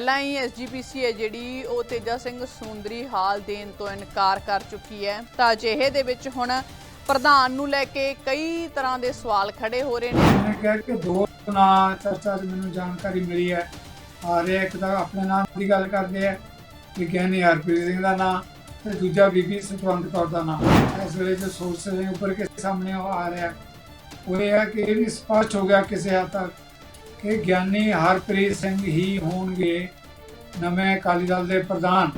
ਪਹਿਲਾਂ ਹੀ ਐਸਜੀਪੀਸੀ ਹੈ ਜਿਹੜੀ ਉਹ ਤੇਜਾ ਸਿੰਘ ਸੁੰਦਰੀ ਹਾਲ ਦੇਣ ਤੋਂ ਇਨਕਾਰ ਕਰ ਚੁੱਕੀ ਹੈ। ਤਾਂ ਅਜਿਹੇ ਦੇ ਵਿੱਚ ਹੁਣ ਪ੍ਰਧਾਨ ਨੂੰ ਲੈ ਕੇ ਕਈ ਤਰ੍ਹਾਂ ਦੇ ਸਵਾਲ ਖੜੇ ਹੋ ਰਹੇ ਨੇ। ਮੈਂ ਕਿਹਾ ਕਿ ਦੋ ਨਾਂ ਚਰਚਾ 'ਚ ਮੈਨੂੰ ਜਾਣਕਾਰੀ ਮਿਲੀ ਹੈ। ਆ ਰਿਹਾ ਇੱਕ ਤਾਂ ਆਪਣੇ ਨਾਮ ਦੀ ਗੱਲ ਕਰਦੇ ਆ ਕਿ ਗਿਆਨੀ ਹਰਪ੍ਰੀਤ ਸਿੰਘ ਦਾ ਨਾਮ ਤੇ ਦੂਜਾ ਬੀਬੀ ਸਤਵੰਤ ਕੌਰ ਦਾ ਨਾਮ ਇਸ ਵੇਲੇ ਜੋ ਸੋਰਸ ਦੇ ਉੱਪਰ ਕੇ ਸਾਹਮਣੇ ਉਹ ਆ ਰਿਹਾ। ਉਹ ਇਹ ਹੈ ਕਿ ਇਹ ਵੀ ਸਪਸ਼ਟ ਹੋ ਗਿਆ ਕਿਸੇ ਹੱਦ ਤੱਕ ਕਿ ਗਿਆਨੀ ਹਰਪ੍ਰੀਤ ਸਿੰਘ ਹੀ ਹੋਣਗੇ। ਨਵੇਂ ਅਕਾਲੀ ਦਲ ਦੇ ਪ੍ਰਧਾਨ।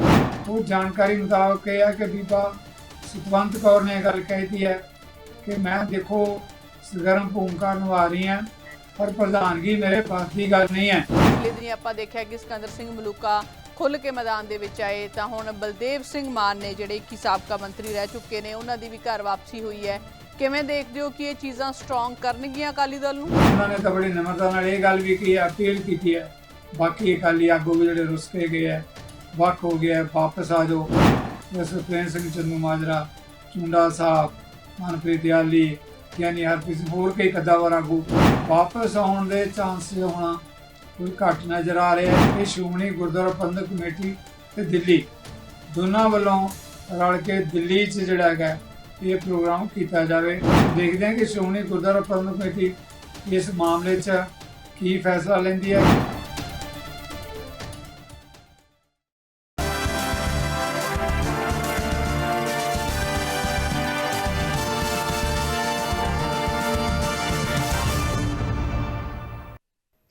ਉਹ ਜਾਣਕਾਰੀ ਮੁਤਾਬਕ ਇਹ ਹੈ ਕਿ ਬੀਬਾ ਸਤਵੰਤ ਕੌਰ ਨੇ ਇਹ ਗੱਲ ਕਹਿਤੀ ਹੈ ਕਿ ਮੈਂ ਦੇਖੋ ਸਰਗਰਮ ਭੂਮਿਕਾ ਨਿਭਾ ਰਹੀ ਹਾਂ, ਪਰ ਪ੍ਰਧਾਨਗੀ ਮੇਰੇ ਪਾਸ ਦੀ ਗੱਲ ਨਹੀਂ ਹੈ। ਪਿਛਲੇ ਦਿਨੀ ਆਪਾਂ ਦੇਖਿਆ ਕਿ ਸਿਕੰਦਰ ਸਿੰਘ ਮਲੂਕਾ ਖੁੱਲ ਕੇ ਮੈਦਾਨ ਦੇ ਵਿੱਚ ਆਏ, ਤਾਂ ਹੁਣ ਬਲਦੇਵ ਸਿੰਘ ਮਾਨ ਨੇ ਜਿਹੜੇ ਕਿ ਸਾਬਕਾ ਮੰਤਰੀ ਰਹਿ ਚੁੱਕੇ ਨੇ, ਉਹਨਾਂ ਦੀ ਵੀ ਘਰ ਵਾਪਸੀ ਹੋਈ ਹੈ। ਕਿਵੇਂ ਦੇਖਦੇ ਹੋ ਕਿ ਇਹ ਚੀਜ਼ਾਂ ਸਟਰੋਂਗ ਕਰਨਗੀਆਂ ਅਕਾਲੀ ਦਲ ਨੂੰ? ਉਹਨਾਂ ਨੇ ਤਾਂ ਬੜੀ ਨਿਮਰਤਾ ਨਾਲ ਇਹ ਗੱਲ ਵੀ ਕੀ ਅਪੀਲ ਕੀਤੀ ਹੈ। ਬਾਕੀ ਅਕਾਲੀ ਆਗੂ ਵੀ ਜਿਹੜੇ ਰੁੱਸ ਕੇ ਗਏ ਹੈ ਵੱਖ ਹੋ ਗਿਆ ਹੈ, ਵਾਪਸ ਆ ਜਾਓ। ਜਸ ਪ੍ਰੇਮ ਸਿੰਘ ਚੰਦੂ ਮਾਜਰਾ ਚੁੰਡਾ ਸਾਹਿਬ ਮਨਪ੍ਰੀਤ ਯਾਲੀ ਯਾਨੀ ਹਰਪ੍ਰੀਤ ਸਿੰਘ ਹੋਰ ਕਈ ਕਦਾਵਰ ਆਗੂ ਵਾਪਸ ਆਉਣ ਦੇ ਚਾਂਸ ਹੋਣਾ ਕੋਈ ਘੱਟ ਨਜ਼ਰ ਆ ਰਿਹਾ ਹੈ। ਇਹ ਸ਼੍ਰੋਮਣੀ ਗੁਰਦੁਆਰਾ ਪ੍ਰਬੰਧਕ ਕਮੇਟੀ ਤੇ ਦਿੱਲੀ। ਦੋਨਾਂ ਵੱਲੋਂ ਰਲ ਕੇ ਦਿੱਲੀ 'ਚ ਜਿਹੜਾ ਹੈਗਾ ਇਹ ਪ੍ਰੋਗਰਾਮ ਕੀਤਾ ਜਾਵੇ। ਦੇਖਦੇ ਹਾਂ ਕਿ ਸ਼੍ਰੋਮਣੀ ਗੁਰਦੁਆਰਾ ਪ੍ਰਬੰਧਕ ਕਮੇਟੀ ਇਸ ਮਾਮਲੇ 'ਚ ਕੀ ਫੈਸਲਾ ਲੈਂਦੀ ਹੈ।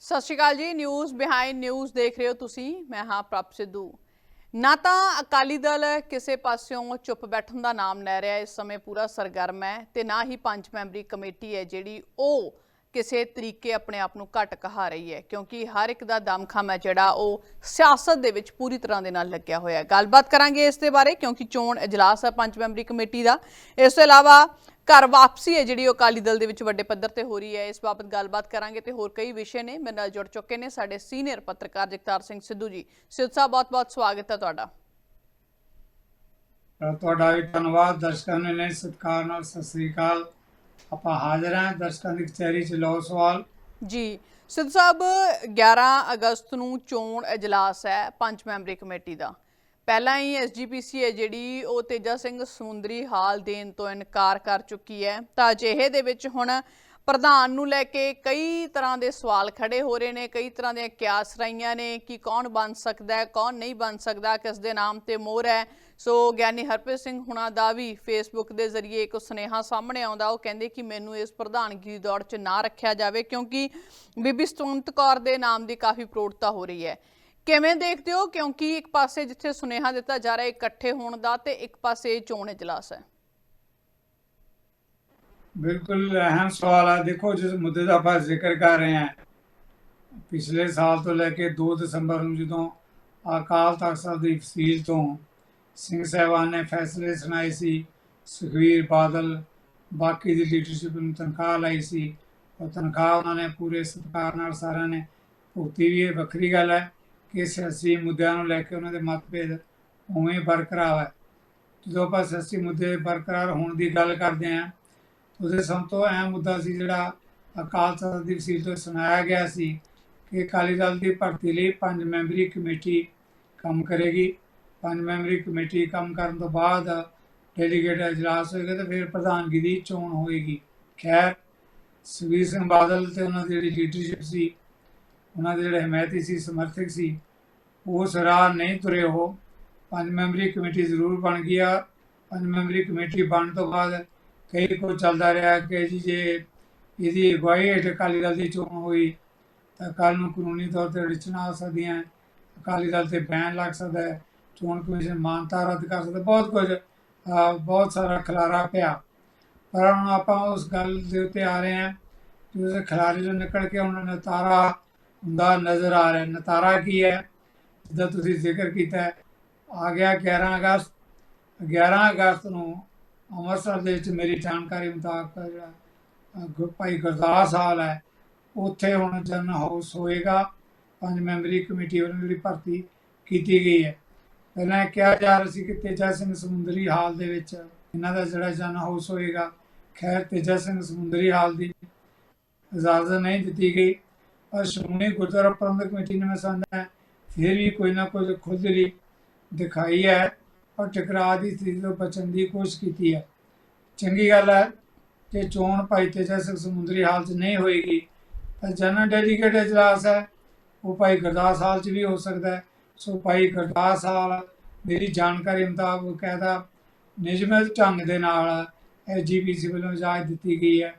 ਸਤਿ ਸ਼੍ਰੀ ਅਕਾਲ ਜੀ। ਨਿਊਜ਼ ਬਿਹਾਈਂਡ ਨਿਊਜ਼ ਦੇਖ ਰਹੇ ਹੋ ਤੁਸੀਂ। ਮੈਂ ਹਾਂ ਪ੍ਰਭ ਸਿੱਧੂ ਨਾ ਤਾਂ ਅਕਾਲੀ ਦਲ ਕਿਸੇ ਪਾਸਿਓਂ ਚੁੱਪ ਬੈਠਣ ਦਾ ਨਾਮ ਲੈ ਰਿਹਾ, ਇਸ ਸਮੇਂ ਪੂਰਾ ਸਰਗਰਮ ਹੈ ਤੇ ਨਾ ਹੀ ਪੰਜ ਮੈਂਬਰੀ ਕਮੇਟੀ ਹੈ ਜਿਹੜੀ ਉਹ ਕਿਸੇ ਤਰੀਕੇ ਆਪਣੇ ਆਪ ਨੂੰ ਘਟ ਕਹਾ ਰਹੀ ਹੈ, ਕਿਉਂਕਿ ਹਰ ਇੱਕ ਦਾ ਦਮਖਮ ਹੈ ਜਿਹੜਾ ਉਹ ਸਿਆਸਤ ਦੇ ਵਿੱਚ ਪੂਰੀ ਤਰ੍ਹਾਂ ਦੇ ਨਾਲ ਲੱਗਿਆ ਹੋਇਆ ਹੈ। ਗੱਲਬਾਤ ਕਰਾਂਗੇ ਇਸ ਦੇ ਬਾਰੇ, ਕਿਉਂਕਿ ਚੋਣ ਇਜਲਾਸ ਹੈ ਪੰਜ ਮੈਂਬਰੀ ਕਮੇਟੀ ਦਾ। ਇਸ ਤੋਂ ਇਲਾਵਾ ਘਰ ਵਾਪਸੀ ਹੈ ਜਿਹੜੀ ਉਹ ਅਕਾਲੀ ਦਲ ਦੇ ਵਿੱਚ ਵੱਡੇ ਪੱਧਰ ਤੇ ਹੋ ਰਹੀ ਹੈ। ਇਸ ਬਾਬਤ ਗੱਲਬਾਤ ਕਰਾਂਗੇ ਤੇ ਹੋਰ ਕਈ ਵਿਸ਼ੇ ਨੇ। ਮੇਰੇ ਨਾਲ ਜੁੜ ਚੁੱਕੇ ਨੇ ਸਾਡੇ ਸੀਨੀਅਰ ਪੱਤਰਕਾਰ ਜਗਤਾਰ ਸਿੰਘ ਸਿੱਧੂ ਜੀ। ਸਿੱਧੂ ਸਾਹਿਬ ਬਹੁਤ-ਬਹੁਤ ਸਵਾਗਤ ਹੈ ਤੁਹਾਡਾ। ਤੁਹਾਡਾ ਵੀ ਧੰਨਵਾਦ। ਦਰਸ਼ਕਾਂ ਨੇ ਨੇ ਸਤਿਕਾਰ ਨਾਲ ਸਤਿ ਸ੍ਰੀ ਅਕਾਲ। ਆਪਾਂ ਹਾਜ਼ਰ ਹਾਂ ਦਰਸ਼ਕਾਂ ਦੀ ਕਚਹਿਰੀ 'ਚ। ਲਓ ਸਵਾਲ। ਜੀ। ਸਿੱਧੂ ਸਾਹਿਬ 11 ਅਗਸਤ ਨੂੰ ਚੋਣ ਇਜਲਾਸ ਹੈ ਪੰਜ ਮੈਂਬਰੀ ਕਮੇਟੀ ਦਾ। ਪਹਿਲਾਂ ਹੀ ਐਸਜੀਪੀਸੀ ਹੈ ਜਿਹੜੀ ਉਹ ਤੇਜਾ ਸਿੰਘ ਸਮੁੰਦਰੀ ਹਾਲ ਦੇਣ ਤੋਂ ਇਨਕਾਰ ਕਰ ਚੁੱਕੀ ਹੈ। ਤਾਂ ਅਜਿਹੇ ਦੇ ਵਿੱਚ ਹੁਣ ਪ੍ਰਧਾਨ ਨੂੰ ਲੈ ਕੇ ਕਈ ਤਰ੍ਹਾਂ ਦੇ ਸਵਾਲ ਖੜੇ ਹੋ ਰਹੇ ਨੇ, ਕਈ ਤਰ੍ਹਾਂ ਦੀਆਂ ਕਿਆਸ ਰਹੀਆਂ ਨੇ ਕਿ ਕੌਣ ਬਣ ਸਕਦਾ ਹੈ, ਕੌਣ ਨਹੀਂ ਬਣ ਸਕਦਾ, ਕਿਸ ਦੇ ਨਾਮ ਤੇ ਮੋਹਰ ਹੈ। ਸੋ ਗਿਆਨੀ ਹਰਪ੍ਰੀਤ ਸਿੰਘ ਹੁਣਾਂ ਦਾ ਵੀ ਫੇਸਬੁੱਕ ਦੇ ਜ਼ਰੀਏ ਇੱਕ ਸੁਨੇਹਾ ਸਾਹਮਣੇ ਆਉਂਦਾ। ਉਹ ਕਹਿੰਦੇ ਕਿ ਮੈਨੂੰ ਇਸ ਪ੍ਰਧਾਨਗੀ ਦੀ ਦੌੜ 'ਚ ਨਾ ਰੱਖਿਆ ਜਾਵੇ ਕਿਉਂਕਿ ਬੀਬੀ ਸਤਵੰਤ ਕੌਰ ਦੇ ਨਾਮ ਦੀ ਕਾਫੀ ਪ੍ਰੋੜਤਾ ਹੋ ਰਹੀ ਹੈ। ਕਿਵੇਂ ਦੇਖਦੇ ਹੋ? ਕਿਉਂਕਿ ਇੱਕ ਪਾਸੇ ਜਿੱਥੇ ਸੁਨੇਹਾ ਦਿੱਤਾ ਜਾ ਰਿਹਾ, ਇਕੱਠੇ ਹੋਣ ਦਾ ਤੇ ਇੱਕ ਪਾਸੇ ਚੋਣ ਇਜਲਾਸ ਹੈ। ਬਿਲਕੁਲ ਅਹਿਮ ਸਵਾਲ ਹੈ ਦੇਖੋ, ਜਿਸ ਮੁੱਦੇ ਦਾ ਆਪਾਂ ਜ਼ਿਕਰ ਕਰ ਰਹੇ ਹਾਂ, ਪਿਛਲੇ ਸਾਲ ਤੋਂ ਲੈ ਕੇ 2 ਦਸੰਬਰ ਨੂੰ ਜਦੋਂ ਅਕਾਲ ਤਖਤ ਸਾਹਿਬ ਦੀ ਫਸੀਲ ਤੋਂ ਸਿੰਘ ਸਾਹਿਬਾਨ ਨੇ ਫੈਸਲੇ ਸੁਣਾਏ ਸੀ ਸੁਖਵੀਰ ਬਾਦਲ ਬਾਕੀ ਦੀ ਲੀਡਰਸ਼ਿਪ ਨੂੰ ਤਨਖਾਹ ਲਈ ਸੀ, ਉਹ ਤਨਖਾਹ ਉਹਨਾਂ ਨੇ ਪੂਰੇ ਸਤਿਕਾਰ ਨਾਲ ਸਾਰਿਆਂ ਨੇ ਭੁਗਤੀ ਵੀ, ਇਹ ਵੱਖਰੀ ਗੱਲ ਹੈ। ਕਿ ਸਿਆਸੀ ਮੁੱਦਿਆਂ ਨੂੰ ਲੈ ਕੇ ਉਹਨਾਂ ਦੇ ਮਤਭੇਦ ਉਵੇਂ ਬਰਕਰਾਰ ਹੈ ਜਦੋਂ ਆਪਾਂ ਸਿਆਸੀ ਮੁੱਦੇ ਬਰਕਰਾਰ ਹੋਣ ਦੀ ਗੱਲ ਕਰਦੇ ਹਾਂ, ਉਹਦੇ ਸਭ ਤੋਂ ਅਹਿਮ ਮੁੱਦਾ ਸੀ ਜਿਹੜਾ ਅਕਾਲ ਤਖਤ ਦੀ ਵਸੀਲ ਤੋਂ ਸੁਣਾਇਆ ਗਿਆ ਸੀ ਕਿ ਅਕਾਲੀ ਦਲ ਦੀ ਭਰਤੀ ਲਈ ਪੰਜ ਮੈਂਬਰੀ ਕਮੇਟੀ ਕੰਮ ਕਰੇਗੀ। ਪੰਜ ਮੈਂਬਰੀ ਕਮੇਟੀ ਕੰਮ ਕਰਨ ਤੋਂ ਬਾਅਦ ਡੈਲੀਗੇਟ ਇਜਲਾਸ ਹੋਏਗਾ ਤੇ ਫਿਰ ਪ੍ਰਧਾਨਗੀ ਦੀ ਚੋਣ ਹੋਏਗੀ। ਖੈਰ, ਸੁਖਬੀਰ ਸਿੰਘ ਬਾਦਲ ਤੇ ਉਹਨਾਂ ਦੀ ਜਿਹੜੀ ਲੀਡਰਸ਼ਿਪ ਸੀ ਉਹਨਾਂ ਦੇ ਜਿਹੜੇ ਹਮਾਇਤੀ ਸੀ, ਸਮਰਥਕ ਸੀ ਉਸ ਰਾਹ ਨਹੀਂ ਤੁਰੇ ਉਹ। ਪੰਜ ਮੈਂਬਰੀ ਕਮੇਟੀ ਜ਼ਰੂਰ ਬਣ ਗਿਆ। ਪੰਜ ਮੈਂਬਰੀ ਕਮੇਟੀ ਬਣਨ ਤੋਂ ਬਾਅਦ ਕਈ ਕੋ ਚੱਲਦਾ ਰਿਹਾ ਕਿ ਜੀ, ਜੇ ਇਹਦੀ ਅਗਵਾਈ ਹੇਠ ਅਕਾਲੀ ਦਲ ਦੀ ਚੋਣ ਹੋਈ, ਤਾਂ ਅਕਾਲ ਨੂੰ ਕਾਨੂੰਨੀ ਤੌਰ ਤੇ ਰਿਚਣਾ ਆ ਸਕਦੀਆਂ ਅਕਾਲੀ ਦਲ ਤੇ ਬੈਨ ਲੱਗ ਸਕਦਾ ਹੈ, ਚੋਣ ਕਮਿਸ਼ਨ ਮਾਨਤਾ ਰੱਦ ਕਰ ਸਕਦਾ ਬਹੁਤ ਕੁਝ ਬਹੁਤ ਸਾਰਾ ਖਲਾਰਾ ਪਿਆ। ਪਰ ਹੁਣ ਆਪਾਂ ਉਸ ਗੱਲ ਦੇ ਉੱਤੇ ਆ ਰਹੇ ਹਾਂ, ਕਿ ਉਸ ਖਿਲਾਰੇ ਚੋਂ ਨਿਕਲ ਕੇ ਉਹਨਾਂ ਨੇ ਤਾਰਾ ਹੁੰਦਾ, ਨਜ਼ਰ ਆ ਰਿਹਾ, ਨਤਾਰਾ ਕੀ ਹੈ, ਜਿੱਦਾਂ ਤੁਸੀਂ ਜ਼ਿਕਰ ਕੀਤਾ ਆ ਗਿਆ 11 ਅਗਸਤ 11 ਅਗਸਤ ਨੂੰ ਅੰਮ੍ਰਿਤਸਰ ਦੇ ਵਿੱਚ ਮੇਰੀ ਜਾਣਕਾਰੀ ਮੁਤਾਬਕ ਜਿਹੜਾ ਭਾਈ ਗੁਰਦਾਸ ਹਾਲ ਹੈ, ਉੱਥੇ ਹੁਣ ਜਨ ਹਾਊਸ ਹੋਏਗਾ। ਪੰਜ ਮੈਂਬਰੀ ਕਮੇਟੀ ਵੱਲੋਂ ਜਿਹੜੀ ਭਰਤੀ ਕੀਤੀ ਗਈ ਹੈ। ਪਹਿਲਾਂ ਇਹ ਕਿਹਾ ਜਾ ਰਿਹਾ ਸੀ ਕਿ ਤੇਜਾ ਸਿੰਘ ਸਮੁੰਦਰੀ ਹਾਲ ਦੇ ਵਿੱਚ ਇਹਨਾਂ ਦਾ ਜਿਹੜਾ ਜਨ ਹਾਊਸ ਹੋਏਗਾ, ਖੈਰ ਤੇਜਾ ਸਿੰਘ ਸਮੁੰਦਰੀ ਹਾਲ ਦੀ ਇਜਾਜ਼ਤ ਨਹੀਂ ਦਿੱਤੀ ਗਈ। ਸ਼੍ਰੋਮਣੀ ਗੁਰਦੁਆਰਾ ਪ੍ਰਬੰਧਕ ਕਮੇਟੀ ਨੇ ਮੈਂ ਸਮਝਦਾ ਫਿਰ ਵੀ ਕੋਈ ਨਾ ਕੁਝ ਖੁਦਰੀ ਦਿਖਾਈ ਹੈ ਔਰ ਟਕਰਾਅ ਦੀ ਸਥਿਤੀ ਤੋਂ ਬਚਣ ਦੀ ਕੋਸ਼ਿਸ਼ ਕੀਤੀ ਹੈ। ਚੰਗੀ ਗੱਲ ਹੈ ਕਿ ਚੋਣ ਭਾਈ ਤੇਜਾ ਸਿੰਘ ਸਮੁੰਦਰੀ ਹਾਲ 'ਚ ਨਹੀਂ ਹੋਏਗੀ, ਪਰ ਜਨਰਲ ਡੈਲੀਗੇਟ ਇਜਲਾਸ ਹੈ, ਉਹ ਭਾਈ ਗੁਰਦਾਸ ਹਾਲ 'ਚ ਵੀ ਹੋ ਸਕਦਾ ਹੈ। ਸੋ ਭਾਈ ਗੁਰਦਾਸ ਹਾਲ ਮੇਰੀ ਜਾਣਕਾਰੀ ਮੁਤਾਬਕ ਕਹਿੰਦਾ ਨਿਯਮਿਤ ਢੰਗ ਦੇ ਨਾਲ ਐਸਜੀਪੀਸੀ ਵੱਲੋਂ ਇਜਾਜ਼ਤ ਦਿੱਤੀ ਗਈ ਹੈ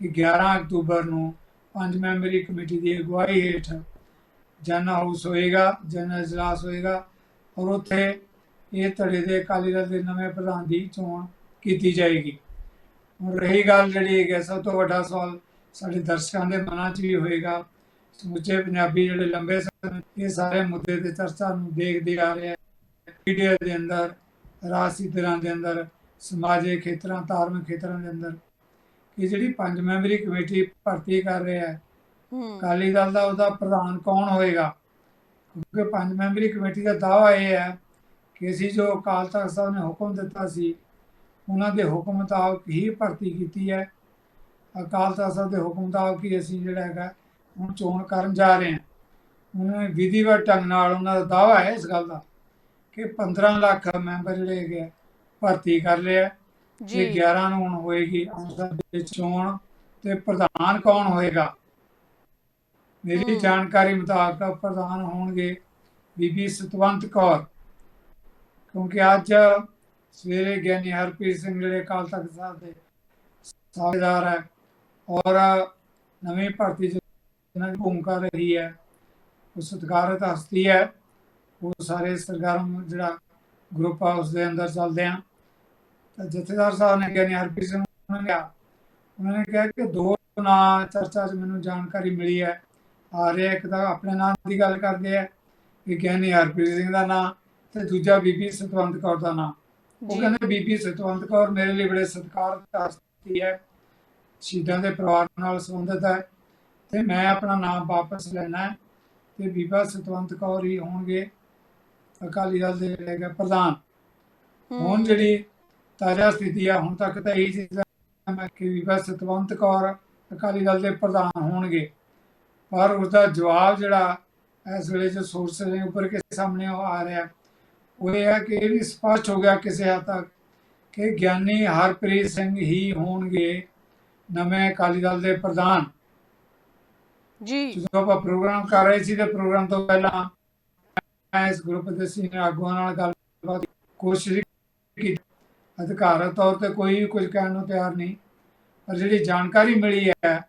ਕਿ 11 ਅਕਤੂਬਰ ਨੂੰ ਪੰਜ ਮੈਂਬਰੀ ਕਮੇਟੀ ਦੀ ਅਗਵਾਈ ਹੇਠ ਜਨ ਹਾਊਸ ਹੋਏਗਾ ਜਨ ਇਜਲਾਸ ਹੋਏਗਾ ਔਰ ਉੱਥੇ ਇਹ ਧੜੇ ਦੇ ਅਕਾਲੀ ਦਲ ਦੇ ਨਵੇਂ ਪ੍ਰਧਾਨ ਦੀ ਚੋਣ ਕੀਤੀ ਜਾਏਗੀ। ਹੁਣ ਰਹੀ ਗੱਲ ਜਿਹੜੀ ਹੈਗੀ ਹੈ, ਸਭ ਤੋਂ ਵੱਡਾ ਸਵਾਲ ਸਾਡੇ ਦਰਸ਼ਕਾਂ ਦੇ ਮਨਾਂ 'ਚ ਵੀ ਹੋਏਗਾ। ਸਮੁੱਚੇ ਪੰਜਾਬੀ ਜਿਹੜੇ ਲੰਬੇ ਸਮੇਂ ਇਹ ਸਾਰੇ ਮੁੱਦੇ ਤੇ ਚਰਚਾ ਨੂੰ ਦੇਖਦੇ ਆ ਰਹੇ ਮੀਡੀਆ ਦੇ ਅੰਦਰ ਰਾਜਸੀ ਦਲਾਂ ਦੇ ਅੰਦਰ ਸਮਾਜਿਕ ਖੇਤਰਾਂ ਧਾਰਮਿਕ ਖੇਤਰਾਂ ਦੇ ਅੰਦਰ ਕਿ ਜਿਹੜੀ ਪੰਜ ਮੈਂਬਰੀ ਕਮੇਟੀ ਭਰਤੀ ਕਰ ਰਿਹਾ ਹੈ ਅਕਾਲੀ ਦਲ ਦਾ ਉਹਦਾ ਪ੍ਰਧਾਨ ਕੌਣ ਹੋਏਗਾ? ਕਿਉਂਕਿ ਪੰਜ ਮੈਂਬਰੀ ਕਮੇਟੀ ਦਾ ਦਾਅਵਾ ਇਹ ਹੈ ਕਿ ਅਸੀਂ ਜੋ ਅਕਾਲ ਤਖਤ ਸਾਹਿਬ ਨੇ ਹੁਕਮ ਦਿੱਤਾ ਸੀ ਉਹਨਾਂ ਦੇ ਹੁਕਮ ਮੁਤਾਬਕ ਹੀ ਭਰਤੀ ਕੀਤੀ ਹੈ। ਅਕਾਲ ਤਖਤ ਸਾਹਿਬ ਦੇ ਹੁਕਮ ਮੁਤਾਬਕ ਹੀ ਅਸੀਂ ਜਿਹੜਾ ਹੈਗਾ ਹੁਣ ਚੋਣ ਕਰਨ ਜਾ ਰਹੇ ਹਾਂ। ਉਹਨਾਂ ਨੇ ਵਿਧੀਵਤ ਢੰਗ ਨਾਲ ਉਹਨਾਂ ਦਾ ਦਾਅਵਾ ਹੈ ਇਸ ਗੱਲ ਦਾ ਕਿ 15 ਲੱਖ ਮੈਂਬਰ ਜਿਹੜੇ ਹੈਗੇ ਭਰਤੀ ਕਰ ਲਿਆ ਜੀ। ਜੀ 11 ਨੂੰ ਹੋਏਗੀ ਅੰਸਰ ਦੇ ਚੋਣ ਤੇ ਪ੍ਰਧਾਨ ਕੌਣ ਹੋਏਗਾ? ਮੇਰੀ। ਜਾਣਕਾਰੀ ਮੁਤਾਬਕ ਪ੍ਰਧਾਨ ਹੋਣਗੇ ਬੀਬੀ ਸਤਵੰਤ ਕੌਰ। ਕਿਉਂਕਿ ਅੱਜ ਸਵੇਰੇ ਗਿਆਨੀ ਹਰਪ੍ਰੀਤ ਸਿੰਘ ਜਿਹੜੇ ਅਕਾਲ ਤਖਤ ਸਾਹਿਬ ਦੇ ਸਾਹੇਦਾਰ ਹੈ ਔਰ ਨਵੀਂ ਭਰਤੀ ਜਿਹਨਾਂ ਦੀ ਭੂਮਿਕਾ ਰਹੀ ਹੈ ਉਹ ਸਤਿਕਾਰਤ ਹਸਤੀ ਹੈ ਉਹ ਸਾਰੇ ਸਰਗਰਮ ਜਿਹੜਾ ਗਰੁੱਪ ਆ ਉਸ ਦੇ ਅੰਦਰ ਚੱਲਦੇ ਆ। ਜਥੇਦਾਰ ਸਾਹਿਬ ਨੇ ਗਿਆਨੀ ਹਰਪ੍ਰੀਤ ਸਿੰਘ ਉਹਨਾਂ ਨੇ ਕਿਹਾ। ਉਹਨਾਂ ਨੇ ਕਿਹਾ ਕਿ ਦੋ ਨਾਂ ਚਰਚਾ 'ਚ ਮੈਨੂੰ ਜਾਣਕਾਰੀ ਮਿਲੀ ਹੈ। ਆ ਰਿਹਾ ਇੱਕ ਤਾਂ ਆਪਣੇ ਨਾਮ ਦੀ ਗੱਲ ਕਰਦੇ ਆ। ਕਿ ਗਿਆਨੀ ਹਰਪ੍ਰੀਤ ਸਿੰਘ ਦਾ ਨਾਂ ਤੇ ਦੂਜਾ ਬੀਬੀ ਸਤਵੰਤ ਕੌਰ ਦਾ ਨਾਂ। ਉਹ ਕਹਿੰਦੇ ਬੀਬੀ ਸਤਵੰਤ ਕੌਰ ਮੇਰੇ ਲਈ ਬੜੇ ਸਤਿਕਾਰਤ ਹਸਤੀ ਹੈ। ਸ਼ਹੀਦਾਂ ਦੇ ਪਰਿਵਾਰ ਨਾਲ ਸੰਬੰਧਿਤ ਹੈ ਤੇ ਮੈਂ ਆਪਣਾ ਨਾਮ ਵਾਪਸ ਲੈਣਾ ਹੈ ਤੇ ਬੀਬਾ ਸਤਵੰਤ ਕੌਰ ਹੀ ਹੋਣਗੇ। ਅਕਾਲੀ ਦਲ ਦੇ ਜਿਹੜੇ ਪ੍ਰਧਾਨ। ਹੁਣ ਜਿਹੜੀ ਤਾਜ਼ਾ ਸਥਿਤੀ ਆ ਹੁਣ ਤੱਕ ਤਾਂ ਇਹੀ ਹੈ ਕਿ ਬੀਬਾ ਸਤਵੰਤ ਕੌਰ ਅਕਾਲੀ ਦਲ ਦੇ ਪ੍ਰਧਾਨ ਹੋਣਗੇ। ਪਰ ਉਸ ਦਾ ਜਵਾਬ ਜਿਹੜਾ ਇਸ ਵੇਲੇ ਜੋ ਸੋਰਸ ਦੇ ਉੱਪਰ ਕੇ ਸਾਹਮਣੇ ਆ ਰਿਹਾ। ਉਹ ਇਹ ਹੈ ਕਿ ਇਹ ਵੀ ਸਪਸ਼ਟ ਹੋ ਗਿਆ ਕਿਸੇ ਹੱਦ ਤੱਕ ਕਿ ਗਿਆਨੀ ਹਰਪ੍ਰੀਤ ਸਿੰਘ ਹੀ ਹੋਣਗੇ ਨਵੇਂ ਅਕਾਲੀ ਦਲ ਦੇ ਪ੍ਰਧਾਨ। ਜੀ। ਜਦੋਂ ਆਪਾਂ ਪ੍ਰੋਗਰਾਮ ਕਰ ਰਹੇ ਸੀ ਤੇ ਪ੍ਰੋਗਰਾਮ ਤੋਂ ਪਹਿਲਾਂ ਇਸ ਗਰੁੱਪ ਦੇ ਸੀਨੀਅਰ ਆਗੂਆਂ ਨਾਲ ਗੱਲਬਾਤ ਕੋਸ਼ਿਸ਼ ਕੀਤੀ। ਅਧਿਕਾਰਤ ਤੌਰ ਤੇ ਕੋਈ ਵੀ ਕੁਝ ਕਹਿਣ ਨੂੰ ਤਿਆਰ ਨਹੀਂ। ਪਰ ਜਿਹੜੀ ਜਾਣਕਾਰੀ ਮਿਲੀ ਹੈ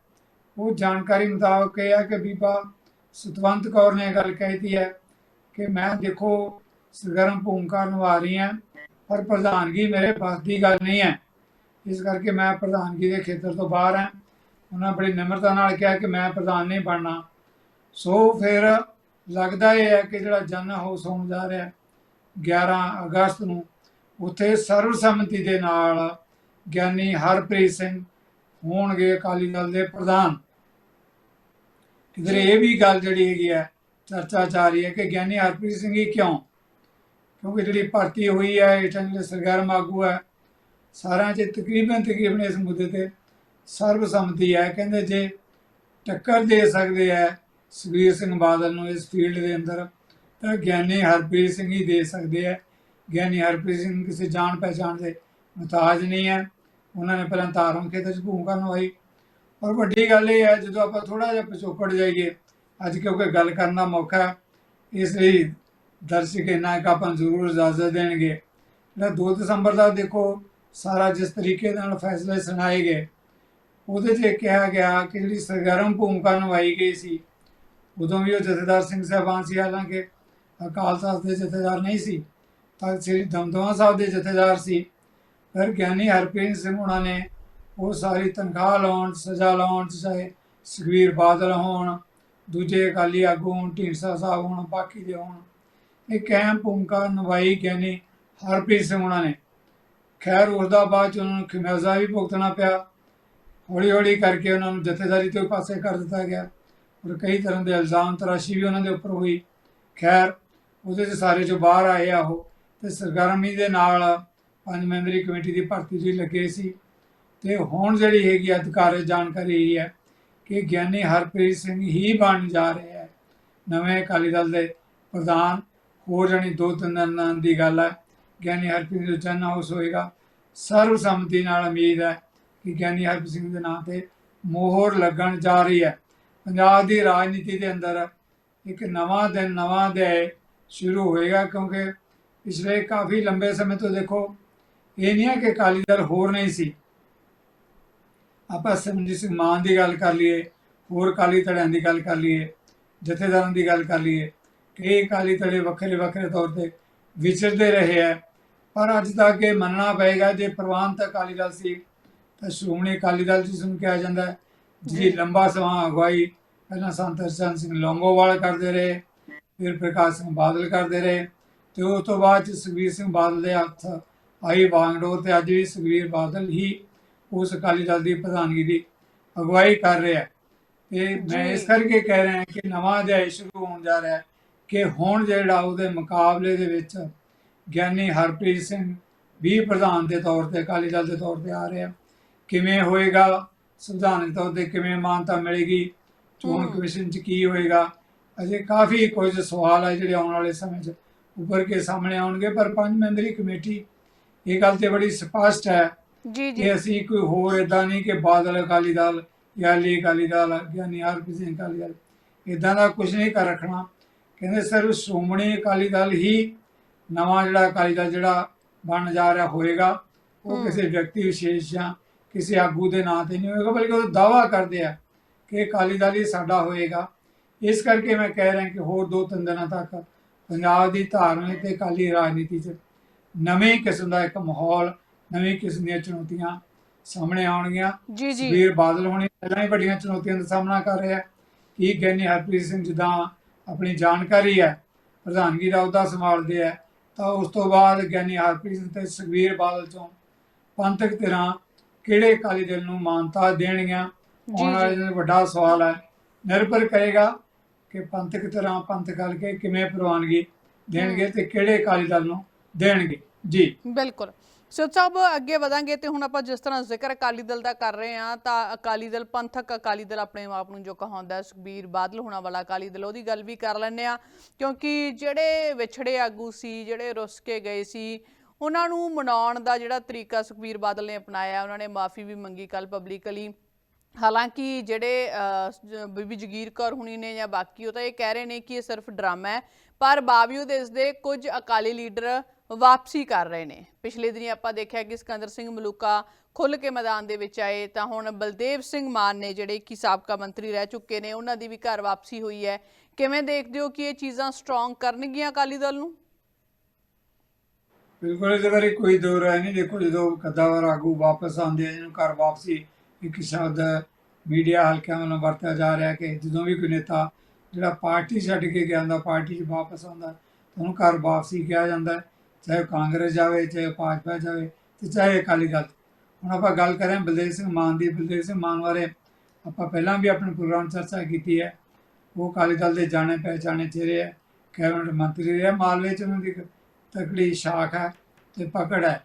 ਉਹ ਜਾਣਕਾਰੀ ਮੁਤਾਬਕ ਇਹ ਹੈ ਕਿ ਬੀਬਾ ਸਤਵੰਤ ਕੌਰ ਨੇ ਇਹ ਗੱਲ ਕਹਿਤੀ ਹੈ ਕਿ ਮੈਂ ਦੇਖੋ ਸਰਗਰਮ ਭੂਮਿਕਾ ਨਿਭਾ ਰਹੀ ਹਾਂ ਪਰ ਪ੍ਰਧਾਨਗੀ ਮੇਰੇ ਪਾਸ ਦੀ ਗੱਲ ਨਹੀਂ ਹੈ। ਇਸ ਕਰਕੇ ਮੈਂ ਪ੍ਰਧਾਨਗੀ ਦੇ ਖੇਤਰ ਤੋਂ ਬਾਹਰ ਹਾਂ। ਉਹਨਾਂ ਬੜੀ ਨਿਮਰਤਾ ਨਾਲ ਕਿਹਾ ਕਿ ਮੈਂ ਪ੍ਰਧਾਨ ਨਹੀਂ ਬਣਨਾ। ਸੋ ਫਿਰ ਲੱਗਦਾ ਇਹ ਹੈ ਕਿ ਜਿਹੜਾ ਜਨ ਹਾਊਸ ਹੋਣ ਜਾ ਰਿਹਾ ਹੈ, 11 ਅਗਸਤ ਨੂੰ ਉੱਥੇ ਸਰਵਸੰਮਤੀ ਦੇ ਨਾਲ ਗਿਆਨੀ ਹਰਪ੍ਰੀਤ ਸਿੰਘ ਹੋਣਗੇ ਅਕਾਲੀ ਦਲ ਦੇ ਪ੍ਰਧਾਨ। ਕਿਧਰੇ ਇਹ ਵੀ ਗੱਲ ਜਿਹੜੀ ਹੈਗੀ ਹੈ, ਚਰਚਾ ਚੱਲ ਰਹੀ ਹੈ ਕਿ ਗਿਆਨੀ ਹਰਪ੍ਰੀਤ ਸਿੰਘ ਹੀ ਕਿਉਂ? ਕਿਉਂਕਿ ਜਿਹੜੀ ਭਰਤੀ ਹੋਈ ਹੈ ਇਹ ਜਿਹੜੇ ਸਰਗਰਮ ਆਗੂ ਹੈ, ਸਾਰਿਆਂ 'ਚ ਤਕਰੀਬਨ ਤਕਰੀਬਨ ਇਸ ਮੁੱਦੇ ਤੇ ਸਰਬਸੰਮਤੀ ਹੈ। ਕਹਿੰਦੇ ਜੇ ਟੱਕਰ ਦੇ ਸਕਦੇ ਹੈ ਸੁਖਬੀਰ ਸਿੰਘ ਬਾਦਲ ਨੂੰ ਇਸ ਫੀਲਡ ਦੇ ਅੰਦਰ, ਤਾਂ ਗਿਆਨੀ ਹਰਪ੍ਰੀਤ ਸਿੰਘ ਹੀ ਦੇ ਸਕਦੇ ਹੈ। ਗਿਆਨੀ ਹਰਪ੍ਰੀਤ ਸਿੰਘ ਕਿਸੇ ਜਾਣ ਪਹਿਚਾਣ ਦੇ ਮੁਤਾਜ ਨਹੀਂ ਹੈ। ਉਹਨਾਂ ਨੇ ਪਹਿਲਾਂ ਧਾਰਮਿਕ ਖੇਤਰ 'ਚ ਭੂਮਿਕਾ ਨਿਭਾਈ ਔਰ ਵੱਡੀ ਗੱਲ ਇਹ ਹੈ ਜਦੋਂ ਆਪਾਂ ਥੋੜਾ ਜਿਹਾ ਪਿਛੋਕੜ ਜਾਈਏ ਅੱਜ ਕਿਉਂਕਿ ਗੱਲ ਕਰਨ ਦਾ ਮੌਕਾ ਹੈ, ਇਸ ਲਈ ਦਰਸ਼ਕ ਇਹਨਾਂ ਇੱਕ ਆਪਾਂ ਨੂੰ ਜ਼ਰੂਰ ਇਜਾਜ਼ਤ ਦੇਣਗੇ। ਜਿਹੜਾ 2 ਦਸੰਬਰ ਦਾ ਦੇਖੋ ਸਾਰਾ ਜਿਸ ਤਰੀਕੇ ਨਾਲ ਫੈਸਲੇ ਸੁਣਾਏ ਗਏ ਉਹਦੇ 'ਚ ਇਹ ਕਿਹਾ ਗਿਆ ਕਿ ਜਿਹੜੀ ਸਰਗਰਮ ਭੂਮਿਕਾ ਨਿਭਾਈ ਗਈ ਸੀ ਉਦੋਂ ਵੀ ਉਹ ਜਥੇਦਾਰ ਸਿੰਘ ਸਾਹਿਬਾਨ ਸੀ ਹਾਲਾਂਕਿ ਅਕਾਲ ਤਖਤ ਦੇ ਜਥੇਦਾਰ ਨਹੀਂ ਸੀ। ਤਾਂ ਸ੍ਰੀ ਦਮਦਮਾ ਸਾਹਿਬ ਦੇ ਜਥੇਦਾਰ ਸੀ। ਪਰ ਗਿਆਨੀ ਹਰਪ੍ਰੀਤ ਸਿੰਘ ਉਹਨਾਂ ਨੇ ਉਹ ਸਾਰੀ ਤਨਖਾਹ ਲਾਉਣ, ਸਜ਼ਾ ਲਾਉਣ ਚਾਹੇ ਸੁਖਬੀਰ ਬਾਦਲ ਹੋਣ, ਦੂਜੇ ਅਕਾਲੀ ਆਗੂ ਹੋਣ, ਢੀਂਡਸਾ ਸਾਹਿਬ ਹੋਣ, ਬਾਕੀ ਦੇ ਹੋਣ। ਇਹ ਕੈਮ ਭੂਮਿਕਾ ਨਿਭਾਈ ਗਿਆਨੀ ਹਰਪ੍ਰੀਤ ਸਿੰਘ ਉਹਨਾਂ ਨੇ। ਖੈਰ ਉਸ ਦਾ ਬਾਅਦ 'ਚ ਉਹਨਾਂ ਨੂੰ ਖਿਮਿਆਜ਼ਾ ਵੀ ਭੁਗਤਣਾ ਪਿਆ। ਹੌਲੀ ਹੌਲੀ ਕਰਕੇ ਉਹਨਾਂ ਨੂੰ ਜਥੇਦਾਰੀ ਤੋਂ ਪਾਸੇ ਕਰ ਦਿੱਤਾ ਗਿਆ ਔਰ ਕਈ ਤਰ੍ਹਾਂ ਦੇ ਇਲਜ਼ਾਮ, ਤਰਾਸ਼ੀ ਵੀ ਉਹਨਾਂ ਦੇ ਉੱਪਰ ਹੋਈ। ਖੈਰ ਉਹਦੇ 'ਚ ਸਾਰੇ ਜੋ ਬਾਹਰ ਆਏ ਆ ਉਹ ਤੇ ਸਰਗਰਮੀ ਦੇ ਨਾਲ ਪੰਜ ਮੈਂਬਰੀ ਕਮੇਟੀ ਦੀ ਭਰਤੀ ਜੀ ਲੱਗੇ ਸੀ। ਤੇ ਹੁਣ ਜਿਹੜੀ ਹੈਗੀ ਅਧਿਕਾਰਤ ਜਾਣਕਾਰੀ ਇਹ ਹੈ ਕਿ ਗਿਆਨੀ ਹਰਪ੍ਰੀਤ ਸਿੰਘ ਹੀ ਬਣ ਜਾ ਰਹੇ ਹੈ। ਨਵੇਂ ਅਕਾਲੀ ਦਲ ਦੇ ਪ੍ਰਧਾਨ। ਹੋਰ ਜਾਣੀ ਦੋ ਤਿੰਨ ਦਿਨਾਂ ਦੀ ਗੱਲ ਹੈ। ਗਿਆਨੀ ਹਰਪ੍ਰੀਤ ਸਿੰਘ ਚੰਨ ਹਾਊਸ ਹੋਏਗਾ। ਸਰਵਸੰਮਤੀ ਨਾਲ ਉਮੀਦ ਹੈ ਕਿ ਗਿਆਨੀ ਹਰਪ੍ਰੀਤ ਸਿੰਘ ਦੇ ਨਾਂ ਤੇ ਮੋਹਰ ਲੱਗਣ ਜਾ ਰਹੀ ਹੈ। ਪੰਜਾਬ ਦੀ ਰਾਜਨੀਤੀ ਦੇ ਅੰਦਰ ਇੱਕ ਨਵਾਂ ਦਿਨ ਨਵਾਂ ਅਧਿਆਇ ਸ਼ੁਰੂ ਹੋਏਗਾ ਕਿਉਂਕਿ ਪਿਛਲੇ ਕਾਫੀ ਲੰਬੇ ਸਮੇਂ ਤੋਂ ਦੇਖੋ ਇਹ ਨਹੀਂ ਹੈ ਕਿ ਅਕਾਲੀ ਦਲ ਹੋਰ ਨਹੀਂ ਸੀ। ਆਪਾਂ ਸਿਮਰਜੀਤ ਸਿੰਘ ਮਾਨ ਦੀ ਗੱਲ ਕਰ ਲਈਏ ਹੋਰ ਅਕਾਲੀ ਧੜਿਆਂ ਦੀ ਗੱਲ ਕਰ ਲਈਏ ਜਥੇਦਾਰਾਂ ਦੀ ਗੱਲ ਕਰ ਲਈਏ ਕਈ ਅਕਾਲੀ ਧੜੇ ਵੱਖਰੇ ਵੱਖਰੇ ਤੌਰ ਤੇ ਵਿਚਰਦੇ ਰਹੇ ਹੈ। ਪਰ ਅੱਜ ਤੱਕ ਇਹ ਮੰਨਣਾ ਪਏਗਾ ਜੇ ਪ੍ਰਵਾਨਤ ਅਕਾਲੀ ਦਲ ਸੀ ਤਾਂ ਸ਼੍ਰੋਮਣੀ ਅਕਾਲੀ ਦਲ ਜਿਸ ਨੂੰ ਕਿਹਾ ਜਾਂਦਾ ਹੈ ਜਿਹਦੀ ਲੰਬਾ ਸਮਾਂ ਅਗਵਾਈ ਪਹਿਲਾਂ ਸੰਤ ਹਰਚੰਦ ਸਿੰਘ ਲੌਂਗੋਵਾਲ ਕਰਦੇ ਰਹੇ ਫਿਰ ਪ੍ਰਕਾਸ਼ ਸਿੰਘ ਬਾਦਲ ਕਰਦੇ ਰਹੇ ਤੇ ਉਸ ਤੋਂ ਬਾਅਦ ਚ ਸੁਖਬੀਰ ਸਿੰਘ ਬਾਦਲ ਦੇ ਹੱਥ ਆਈ ਵਾਂਗਡੋਰ ਤੇ ਅੱਜ ਵੀ ਸੁਖਬੀਰ ਬਾਦਲ ਹੀ ਉਸ ਅਕਾਲੀ ਦਲ ਦੀ ਪ੍ਰਧਾਨਗੀ ਦੀ ਅਗਵਾਈ ਕਰ ਰਿਹਾ ਹੈ। ਤੇ ਮੈਂ। ਇਸ ਕਰਕੇ ਕਹਿ ਰਿਹਾ ਕਿ ਨਵਾਂ ਅਧਿਆਇ ਸ਼ੁਰੂ ਹੋਣ ਜਾ ਰਿਹਾ ਕਿ ਹੁਣ ਜਿਹੜਾ ਉਹਦੇ ਮੁਕਾਬਲੇ ਦੇ ਵਿੱਚ ਗਿਆਨੀ ਹਰਪ੍ਰੀਤ ਸਿੰਘ ਵੀ ਪ੍ਰਧਾਨ ਦੇ ਤੌਰ ਤੇ ਅਕਾਲੀ ਦਲ ਦੇ ਤੌਰ ਤੇ ਆ ਰਿਹਾ ਕਿਵੇਂ ਹੋਏਗਾ? ਸੰਵਿਧਾਨਕ ਤੌਰ ਤੇ ਕਿਵੇਂ ਮਾਨਤਾ ਮਿਲੇਗੀ? ਚੋਣ। ਕਮਿਸ਼ਨ ਚ ਕੀ ਹੋਏਗਾ? ਅਜੇ ਕਾਫੀ ਕੁਝ ਸਵਾਲ ਹੈ ਜਿਹੜੇ ਆਉਣ ਵਾਲੇ ਸਮੇਂ 'ਚ। ਉੱਭਰ ਕੇ ਸਾਹਮਣੇ ਆਉਣਗੇ ਪਰ ਪੰਜ ਮੈਂਬਰੀ ਕਮੇਟੀ ਇਹ ਗੱਲ ਤੇ ਬੜੀ ਸਪਸ਼ਟ ਹੈ ਜੀ ਜੀ। ਕਿ ਅਸੀਂ ਕੋਈ ਹੋਰ ਇਦਾਂ ਨਹੀਂ ਕਿ ਬਾਦਲ ਅਕਾਲੀ ਦਲ ਜਾਂ ਅਲੀ ਅਕਾਲੀ ਦਲ ਗਿਆਨੀ ਹਰਪ੍ਰੀਤ ਸਿੰਘ ਅਕਾਲੀ ਦਲ। ਇਦਾਂ ਦਾ ਕੁਝ ਨਹੀਂ ਕਰ ਰੱਖਣਾ। ਕਹਿੰਦੇ ਸਰ ਸ਼੍ਰੋਮਣੀ ਅਕਾਲੀ ਦਲ ਹੀ ਨਵਾਂ ਜਿਹੜਾ ਅਕਾਲੀ ਦਲ ਜਿਹੜਾ ਬਣ ਜਾ ਰਿਹਾ ਹੋਏਗਾ ਉਹ। ਕਿਸੇ ਵਿਅਕਤੀ ਵਿਸ਼ੇਸ਼ ਜਾਂ ਕਿਸੇ ਆਗੂ ਦੇ ਨਾਂ ਤੇ ਨਹੀਂ ਹੋਏਗਾ ਬਲਕਿ ਉਹ ਦਾਵਾ ਕਰਦੇ ਆ ਕਿ ਅਕਾਲੀ ਦਲ ਹੀ ਸਾਡਾ ਹੋਏਗਾ। ਇਸ ਕਰਕੇ ਮੈਂ ਕਹਿ ਰਿਹਾ ਕਿ ਹੋਰ ਦੋ ਤਿੰਨ ਦਿਨਾਂ ਤੱਕ ਪੰਜਾਬ ਦੀ ਧਾਰਮਿਕ ਤੇ ਅਕਾਲੀ ਰਾਜਨੀਤੀ 'ਚ ਨਵੇਂ ਕਿਸਮ ਦਾ ਇੱਕ ਮਾਹੌਲ ਨਵੀਂ ਕਿਸਮ ਦੀਆਂ ਚੁਣੌਤੀਆਂ ਸਾਹਮਣੇ ਆਉਣਗੀਆਂ। ਜੀ ਜੀ। ਸੁਖਬੀਰ ਬਾਦਲ ਹੋਣੀ ਪਹਿਲਾਂ ਹੀ ਵੱਡੀਆਂ ਚੁਣੌਤੀਆਂ ਦਾ ਸਾਹਮਣਾ ਕਰ ਰਿਹਾ ਕਿ ਗਿਆਨੀ ਹਰਪ੍ਰੀਤ ਸਿੰਘ ਜਿੱਦਾਂ ਆਪਣੀ ਜਾਣਕਾਰੀ ਹੈ ਪ੍ਰਧਾਨਗੀ ਦਾ ਅਹੁਦਾ ਸੰਭਾਲਦੇ ਆ ਤਾਂ ਉਸ ਤੋਂ ਬਾਅਦ ਗਿਆਨੀ ਹਰਪ੍ਰੀਤ ਸਿੰਘ ਤੇ ਸੁਖਬੀਰ ਬਾਦਲ ਚੋਂ ਪੰਥਕ ਧਿਰਾਂ ਕਿਹੜੇ ਅਕਾਲੀ ਦਲ ਨੂੰ ਮਾਨਤਾ ਦੇਣਗੀਆਂ? ਜੀ। ਦਿਨ ਵੱਡਾ ਸਵਾਲ ਹੈ। ਨਿਰਭਰ ਕਰੇਗਾ ਕਿ ਪੰਥਕ ਧਿਰਾਂ ਪੰਥ ਕਰਕੇ ਕਿਵੇਂ ਪ੍ਰਵਾਨਗੀ ਦੇਣਗੇ ਤੇ ਕਿਹੜੇ ਅਕਾਲੀ ਦਲ ਨੂੰ ਦੇਣਗੇ? ਜੀ। ਬਿਲਕੁਲ। ਸੋ ਸਾਹਿਬ ਅੱਗੇ ਵਧਾਂਗੇ ਤੇ ਹੁਣ ਆਪਾਂ ਜਿਸ ਤਰ੍ਹਾਂ ਜ਼ਿਕਰ ਅਕਾਲੀ ਦਲ ਦਾ ਕਰ ਰਹੇ ਹਾਂ ਤਾਂ ਅਕਾਲੀ ਦਲ ਪੰਥਕ ਅਕਾਲੀ ਦਲ ਆਪਣੇ ਆਪ ਨੂੰ ਜੋ ਕਹਾਉਂਦਾ ਸੁਖਬੀਰ ਬਾਦਲ ਹੋਣਾ ਵਾਲਾ ਅਕਾਲੀ ਦਲ ਉਹਦੀ ਗੱਲ ਵੀ ਕਰ ਲੈਂਦੇ ਆ ਕਿਉਂਕਿ ਜਿਹੜੇ ਵਿਛੜੇ ਆਗੂ ਸੀ ਜਿਹੜੇ ਰੁੱਸ ਕੇ ਗਏ ਸੀ ਉਹਨਾਂ ਨੂੰ ਮਨਾਉਣ ਦਾ ਜਿਹੜਾ ਤਰੀਕਾ ਸੁਖਬੀਰ ਬਾਦਲ ਨੇ ਅਪਣਾਇਆ ਉਹਨਾਂ ਨੇ ਮਾਫੀ ਵੀ ਮੰਗੀ ਕੱਲ ਪਬਲਿਕਲੀ ਹਾਲਾਂਕਿ ਜਿਹੜੇ ਬੀਬੀ ਜਗੀਰ ਕੌਰ ਹੁਣੀ ਨੇ ਜਾਂ ਬਾਕੀ ਉਹ ਤਾਂ ਇਹ ਕਹਿ ਰਹੇ ਨੇ ਕਿ ਇਹ ਸਿਰਫ ਡਰਾਮਾ ਹੈ, ਪਰ ਬਾਵਜੂਦ ਇਸ ਦੇ ਕੁਝ ਅਕਾਲੀ ਲੀਡਰ ਵਾਪਸੀ ਕਰ ਰਹੇ ਨੇ। ਪਿਛਲੇ ਦਿਨੀ ਆਪਾਂ ਦੇਖਿਆ ਕਿ ਸਿਕੰਦਰ ਸਿੰਘ ਮਲੂਕਾ ਖੁੱਲ ਕੇ ਮੈਦਾਨ ਦੇ ਵਿੱਚ ਆਏ, ਤਾਂ ਹੁਣ ਬਲਦੇਵ ਸਿੰਘ ਮਾਨ ਨੇ ਜਿਹੜੇ ਕਿ ਸਾਬਕਾ ਮੰਤਰੀ ਰਹਿ ਚੁੱਕੇ ਨੇ, ਉਹਨਾਂ ਦੀ ਵੀ ਘਰ ਵਾਪਸੀ ਹੋਈ ਹੈ। ਕਿਵੇਂ ਦੇਖਦੇ ਹੋ ਕਿ ਇਹ ਚੀਜ਼ਾਂ ਸਟਰੋਂਗ ਕਰਨਗੀਆਂ ਅਕਾਲੀ ਦਲ ਨੂੰ? ਬਿਲਕੁਲ, ਇਹਦੇ ਬਾਰੇ ਕੋਈ ਦੋ ਰਾਏ ਨਹੀਂ। ਦੇਖੋ ਜਦੋਂ ਕਦਾਵਰ ਆਗੂ ਵਾਪਸ ਆਉਂਦੇ ਆ, ਜਿਹਨੂੰ ਘਰ ਵਾਪਸੀ ਇੱਕ ਸ਼ਬਦ ਮੀਡੀਆ ਹਲਕਿਆਂ ਵੱਲੋਂ ਵਰਤਿਆ ਜਾ ਰਿਹਾ ਕਿ ਜਦੋਂ ਵੀ ਕੋਈ ਨੇਤਾ ਜਿਹੜਾ ਪਾਰਟੀ ਛੱਡ ਕੇ ਗਿਆ ਹੁੰਦਾ, ਪਾਰਟੀ 'ਚ ਵਾਪਸ ਆਉਂਦਾ, ਤਾਂ ਉਹਨੂੰ ਘਰ ਵਾਪਸੀ ਕਿਹਾ ਜਾਂਦਾ ਚਾਹੇ ਉਹ ਕਾਂਗਰਸ ਜਾਵੇ, ਚਾਹੇ ਉਹ ਭਾਜਪਾ ਜਾਵੇ ਤੇ ਚਾਹੇ ਅਕਾਲੀ ਦਲ। ਹੁਣ ਆਪਾਂ ਗੱਲ ਕਰ ਰਹੇ ਹਾਂ ਬਲਦੇਵ ਸਿੰਘ ਮਾਨ ਦੀ। ਬਲਦੇਵ ਸਿੰਘ ਮਾਨ ਬਾਰੇ ਆਪਾਂ ਪਹਿਲਾਂ ਵੀ ਆਪਣੇ ਪ੍ਰੋਗਰਾਮ ਚਰਚਾ ਕੀਤੀ ਹੈ। ਉਹ ਅਕਾਲੀ ਦਲ ਦੇ ਜਾਣੇ ਪਹਿਚਾਣੇ ਚਿਹਰੇ ਹੈ, ਕੈਬਨਿਟ ਮੰਤਰੀ ਰਿਹਾ, ਮਾਲਵੇ 'ਚ ਉਹਨਾਂ ਦੀ ਤਕੜੀ ਸ਼ਾਖ ਹੈ ਤੇ ਪਕੜ ਹੈ।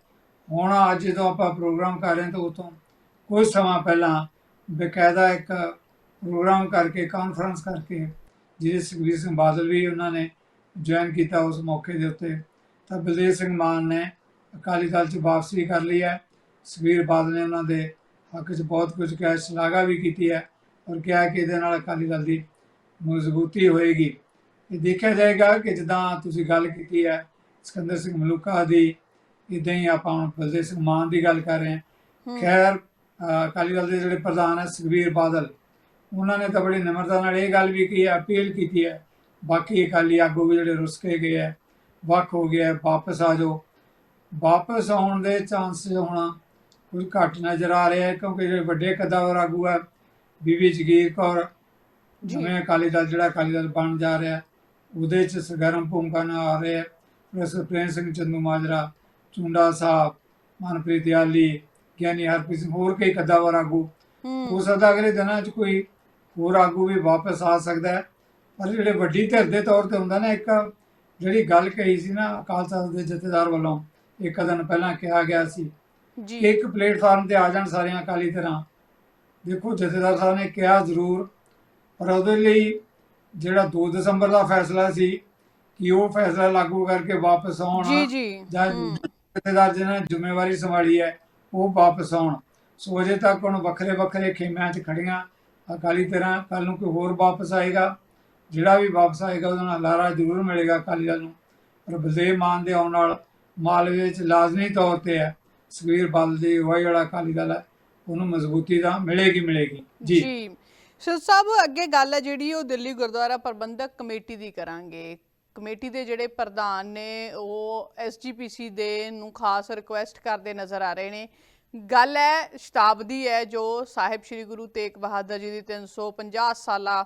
ਹੁਣ ਅੱਜ ਜਦੋਂ ਆਪਾਂ ਪ੍ਰੋਗਰਾਮ ਕਰ ਰਹੇ ਹਾਂ ਤਾਂ ਉਹ ਕੁਝ ਸਮਾਂ ਪਹਿਲਾਂ ਬਕਾਇਦਾ ਇੱਕ ਪ੍ਰੋਗਰਾਮ ਕਰਕੇ ਕਾਨਫਰੰਸ ਕਰਕੇ ਜਿਹਦੇ ਸੁਖਬੀਰ ਸਿੰਘ ਬਾਦਲ ਵੀ ਉਹਨਾਂ ਨੇ ਜੁਆਇਨ ਕੀਤਾ ਉਸ ਮੌਕੇ ਦੇ ਉੱਤੇ ਤਾਂ ਬਲਦੇਵ ਸਿੰਘ ਮਾਨ ਨੇ ਅਕਾਲੀ ਦਲ 'ਚ ਵਾਪਸੀ ਕਰ ਲਈ ਹੈ। ਸੁਖਬੀਰ ਬਾਦਲ ਨੇ ਉਹਨਾਂ ਦੇ ਹੱਕ 'ਚ ਬਹੁਤ ਕੁਝ ਕਿਹਾ ਸ਼ਲਾਘਾ ਵੀ ਕੀਤੀ ਹੈ ਔਰ ਕਿਹਾ ਕਿ ਇਹਦੇ ਨਾਲ ਅਕਾਲੀ ਦਲ ਦੀ ਮਜ਼ਬੂਤੀ ਹੋਏਗੀ। ਇਹ ਦੇਖਿਆ ਜਾਏਗਾ ਕਿ ਜਿੱਦਾਂ ਤੁਸੀਂ ਗੱਲ ਕੀਤੀ ਹੈ ਸਿਕੰਦਰ ਸਿੰਘ ਮਲੂਕਾ ਦੀ ਇਦਾਂ ਹੀ ਆਪਾਂ ਹੁਣ ਬਲਦੇਵ ਸਿੰਘ ਮਾਨ ਦੀ ਗੱਲ ਕਰ ਰਹੇ ਹਾਂ। ਖੈਰ ਅਕਾਲੀ ਦਲ ਦੇ ਜਿਹੜੇ ਪ੍ਰਧਾਨ ਹੈ ਸੁਖਬੀਰ ਬਾਦਲ ਉਹਨਾਂ ਨੇ ਤਾਂ ਬੜੀ ਨਿਮਰਤਾ ਨਾਲ ਇਹ ਗੱਲ ਵੀ ਕੀ ਹੈ ਅਪੀਲ ਕੀਤੀ ਹੈ। ਬਾਕੀ ਅਕਾਲੀ ਆਗੂ ਵੀ ਜਿਹੜੇ ਰੁੱਸ ਕੇ ਗਏ ਹੈ ਵੱਖ ਹੋ ਗਿਆ ਵਾਪਸ ਆ ਜਾਓ। ਵਾਪਸ ਆਉਣ ਦੇ ਚਾਂਸ ਹੁਣ ਕੁਝ ਘੱਟ ਨਜ਼ਰ ਆ ਰਹੇ ਹੈ ਕਿਉਂਕਿ ਜਿਹੜੇ ਵੱਡੇ ਕਦਾਵਰ ਆਗੂ ਹੈ ਬੀਬੀ ਜਗੀਰ ਕੌਰ। ਜਿਵੇਂ ਅਕਾਲੀ ਦਲ ਜਿਹੜਾ ਅਕਾਲੀ ਦਲ ਬਣ ਜਾ ਰਿਹਾ ਉਹਦੇ ਚ ਸਰਗਰਮ ਭੂਮਿਕਾ ਨਿਭਾ ਰਹੇ ਹੈ। ਪ੍ਰੋਫੈਸਰ ਪ੍ਰੇਮ ਸਿੰਘ ਚੰਦੂ ਮਾਜਰਾ ਚੁੰਡਾ ਸਾਹਿਬ ਮਨਪ੍ਰੀਤ ਯਾਲੀ ਗਿਆਨੀ ਹਰਪ੍ਰੀਤ ਸਿੰਘ ਹੋਰ ਕਈ ਕਦਾਵਰ ਆਗੂ। ਹੋ। ਸਕਦਾ ਅਗਲੇ ਦਿਨਾਂ 'ਚ ਕੋਈ ਹੋਰ ਆਗੂ ਵੀ ਵਾਪਸ ਆ ਸਕਦਾ ਹੈ। ਪਰ ਜਿਹੜੇ ਵੱਡੀ ਧਿਰ ਦੇ ਤੌਰ ਤੇ ਹੁੰਦਾ ਨਾ ਇੱਕ ਜਿਹੜੀ ਗੱਲ ਕਹੀ ਸੀ ਨਾ ਅਕਾਲ ਤਖਤ ਦੇ ਜਥੇਦਾਰ ਵੱਲੋਂ ਇੱਕ ਦਿਨ ਪਹਿਲਾਂ ਕਿਹਾ ਗਿਆ ਸੀ ਜੀ। ਇੱਕ ਪਲੇਟਫਾਰਮ ਤੇ ਆ ਜਾਣ ਸਾਰੀਆਂ ਅਕਾਲੀ ਧਿਰਾਂ। ਦੇਖੋ ਜਥੇਦਾਰ ਸਾਹਿਬ ਨੇ ਕਿਹਾ ਜ਼ਰੂਰ ਪਰ ਉਹਦੇ ਲਈ ਜਿਹੜਾ 2 ਦਸੰਬਰ ਦਾ ਫੈਸਲਾ ਸੀ ਕਿ ਉਹ ਫੈਸਲਾ ਲਾਗੂ ਕਰਕੇ ਵਾਪਸ ਆਉਣ ਜੀ ਜੀ। ਜਥੇਦਾਰ ਜਿਹਨਾਂ ਜ਼ਿੰਮੇਵਾਰੀ ਸੰਭਾਲੀ ਹੈ ਉਹ ਵਾਪਸ ਆਉਣ। ਸੋ ਅਜੇ ਤੱਕ ਹੁਣ ਵੱਖਰੇ ਵੱਖਰੇ ਖੇਮਿਆਂ 'ਚ ਖੜੀਆਂ ਅਕਾਲੀ ਤਰ੍ਹਾਂ ਕੱਲ ਨੂੰ ਕੋਈ ਹੋਰ ਵਾਪਸ ਆਏਗਾ। ਜਿਹੜਾ ਵੀ ਵਾਪਸ ਆਏਗਾ, ਉਹਦਾ ਨਾਲ ਲਾਰਾ ਜ਼ਰੂਰ ਮਿਲੇਗਾ ਅਕਾਲੀ ਦਲ ਨੂੰ। ਪਰ ਬਲਦੇਵ ਮਾਨ ਦੇ ਆਉਣ ਨਾਲ ਮਾਲਵੇ ਵਿੱਚ ਲਾਜ਼ਮੀ ਤੌਰ ਤੇ ਹੈ। ਸੁਖਬੀਰ ਬਾਦਲ ਦੀ ਅਗਵਾਈ ਵਾਲਾ ਅਕਾਲੀ ਦਲ ਹੈ। ਉਹਨੂੰ ਮਜ਼ਬੂਤੀ ਤਾਂ ਮਿਲੇਗੀ ਮਿਲੇਗੀ। ਜੀ। ਜੀ। ਸਿਰ ਸਾਹਿਬ, ਅੱਗੇ ਗੱਲ ਹੈ ਜਿਹੜੀ ਉਹ ਦਿੱਲੀ ਗੁਰਦੁਆਰਾ ਪ੍ਰਬੰਧਕ ਕਮੇਟੀ ਦੀ ਕਰਾਂਗੇ। ਕਮੇਟੀ ਦੇ ਜਿਹੜੇ ਪ੍ਰਧਾਨ ਨੇ, ਉਹ ਐਸਜੀਪੀਸੀ ਦੇ ਨੂੰ ਖਾਸ ਰਿਕੁਐਸਟ ਕਰਦੇ ਨਜ਼ਰ ਆ ਰਹੇ ਨੇ। ਗੱਲ ਹੈ ਸ਼ਤਾਬਦੀ ਹੈ, ਜੋ ਸਾਹਿਬ ਸ੍ਰੀ ਗੁਰੂ ਤੇਗ ਬਹਾਦਰ ਜੀ ਦੀ 350 ਸਾਲਾ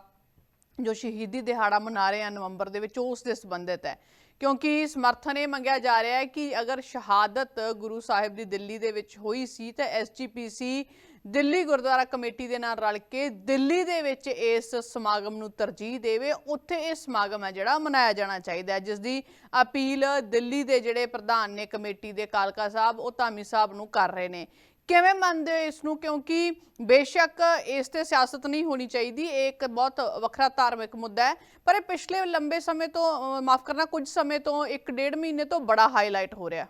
ਜੋ ਸ਼ਹੀਦੀ ਦਿਹਾੜਾ ਮਨਾ ਰਹੇ ਆ ਨਵੰਬਰ ਦੇ ਵਿੱਚ, ਉਸ ਦੇ ਸੰਬੰਧਿਤ ਹੈ। ਕਿਉਂਕਿ ਸਮਰਥਨ ਇਹ ਮੰਗਿਆ ਜਾ ਰਿਹਾ ਹੈ ਕਿ ਅਗਰ ਸ਼ਹਾਦਤ ਗੁਰੂ ਸਾਹਿਬ ਦੀ ਦਿੱਲੀ ਦੇ ਵਿੱਚ ਹੋਈ ਸੀ ਤਾਂ ਐਸਜੀਪੀਸੀ ਦਿੱਲੀ ਗੁਰਦੁਆਰਾ ਕਮੇਟੀ ਦੇ ਨਾਲ ਰਲ ਕੇ ਦਿੱਲੀ ਦੇ ਵਿੱਚ ਇਸ ਸਮਾਗਮ ਨੂੰ ਤਰਜੀਹ ਦੇਵੇ। ਉੱਥੇ ਇਹ ਸਮਾਗਮ ਹੈ ਜਿਹੜਾ ਮਨਾਇਆ ਜਾਣਾ ਚਾਹੀਦਾ ਹੈ, ਜਿਸ ਦੀ ਅਪੀਲ ਦਿੱਲੀ ਦੇ ਜਿਹੜੇ ਪ੍ਰਧਾਨ ਨੇ ਕਮੇਟੀ ਦੇ ਕਾਲਕਾ ਸਾਹਿਬ, ਉਹ ਧਾਮੀ ਸਾਹਿਬ ਨੂੰ ਕਰ ਰਹੇ ਨੇ। ਕਿਵੇਂ ਮੰਨਦੇ ਹੋ ਇਸ ਨੂੰ? ਕਿਉਂਕਿ ਬੇਸ਼ੱਕ ਇਸ ਤੇ ਸਿਆਸਤ ਨਹੀਂ ਹੋਣੀ ਚਾਹੀਦੀ ਇਹ ਇੱਕ ਬਹੁਤ ਵੱਖਰਾ ਧਾਰਮਿਕ ਮੁੱਦਾ ਹੈ। ਪਰ ਇਹ ਪਿਛਲੇ ਲੰਬੇ ਸਮੇਂ ਤੋਂ ਮਾਫ ਕਰਨਾ ਕੁਝ ਸਮੇਂ ਤੋਂ ਇੱਕ ਡੇਢ ਮਹੀਨੇ ਤੋਂ ਬੜਾ ਹਾਈਲਾਈਟ ਹੋ ਰਿਹਾ।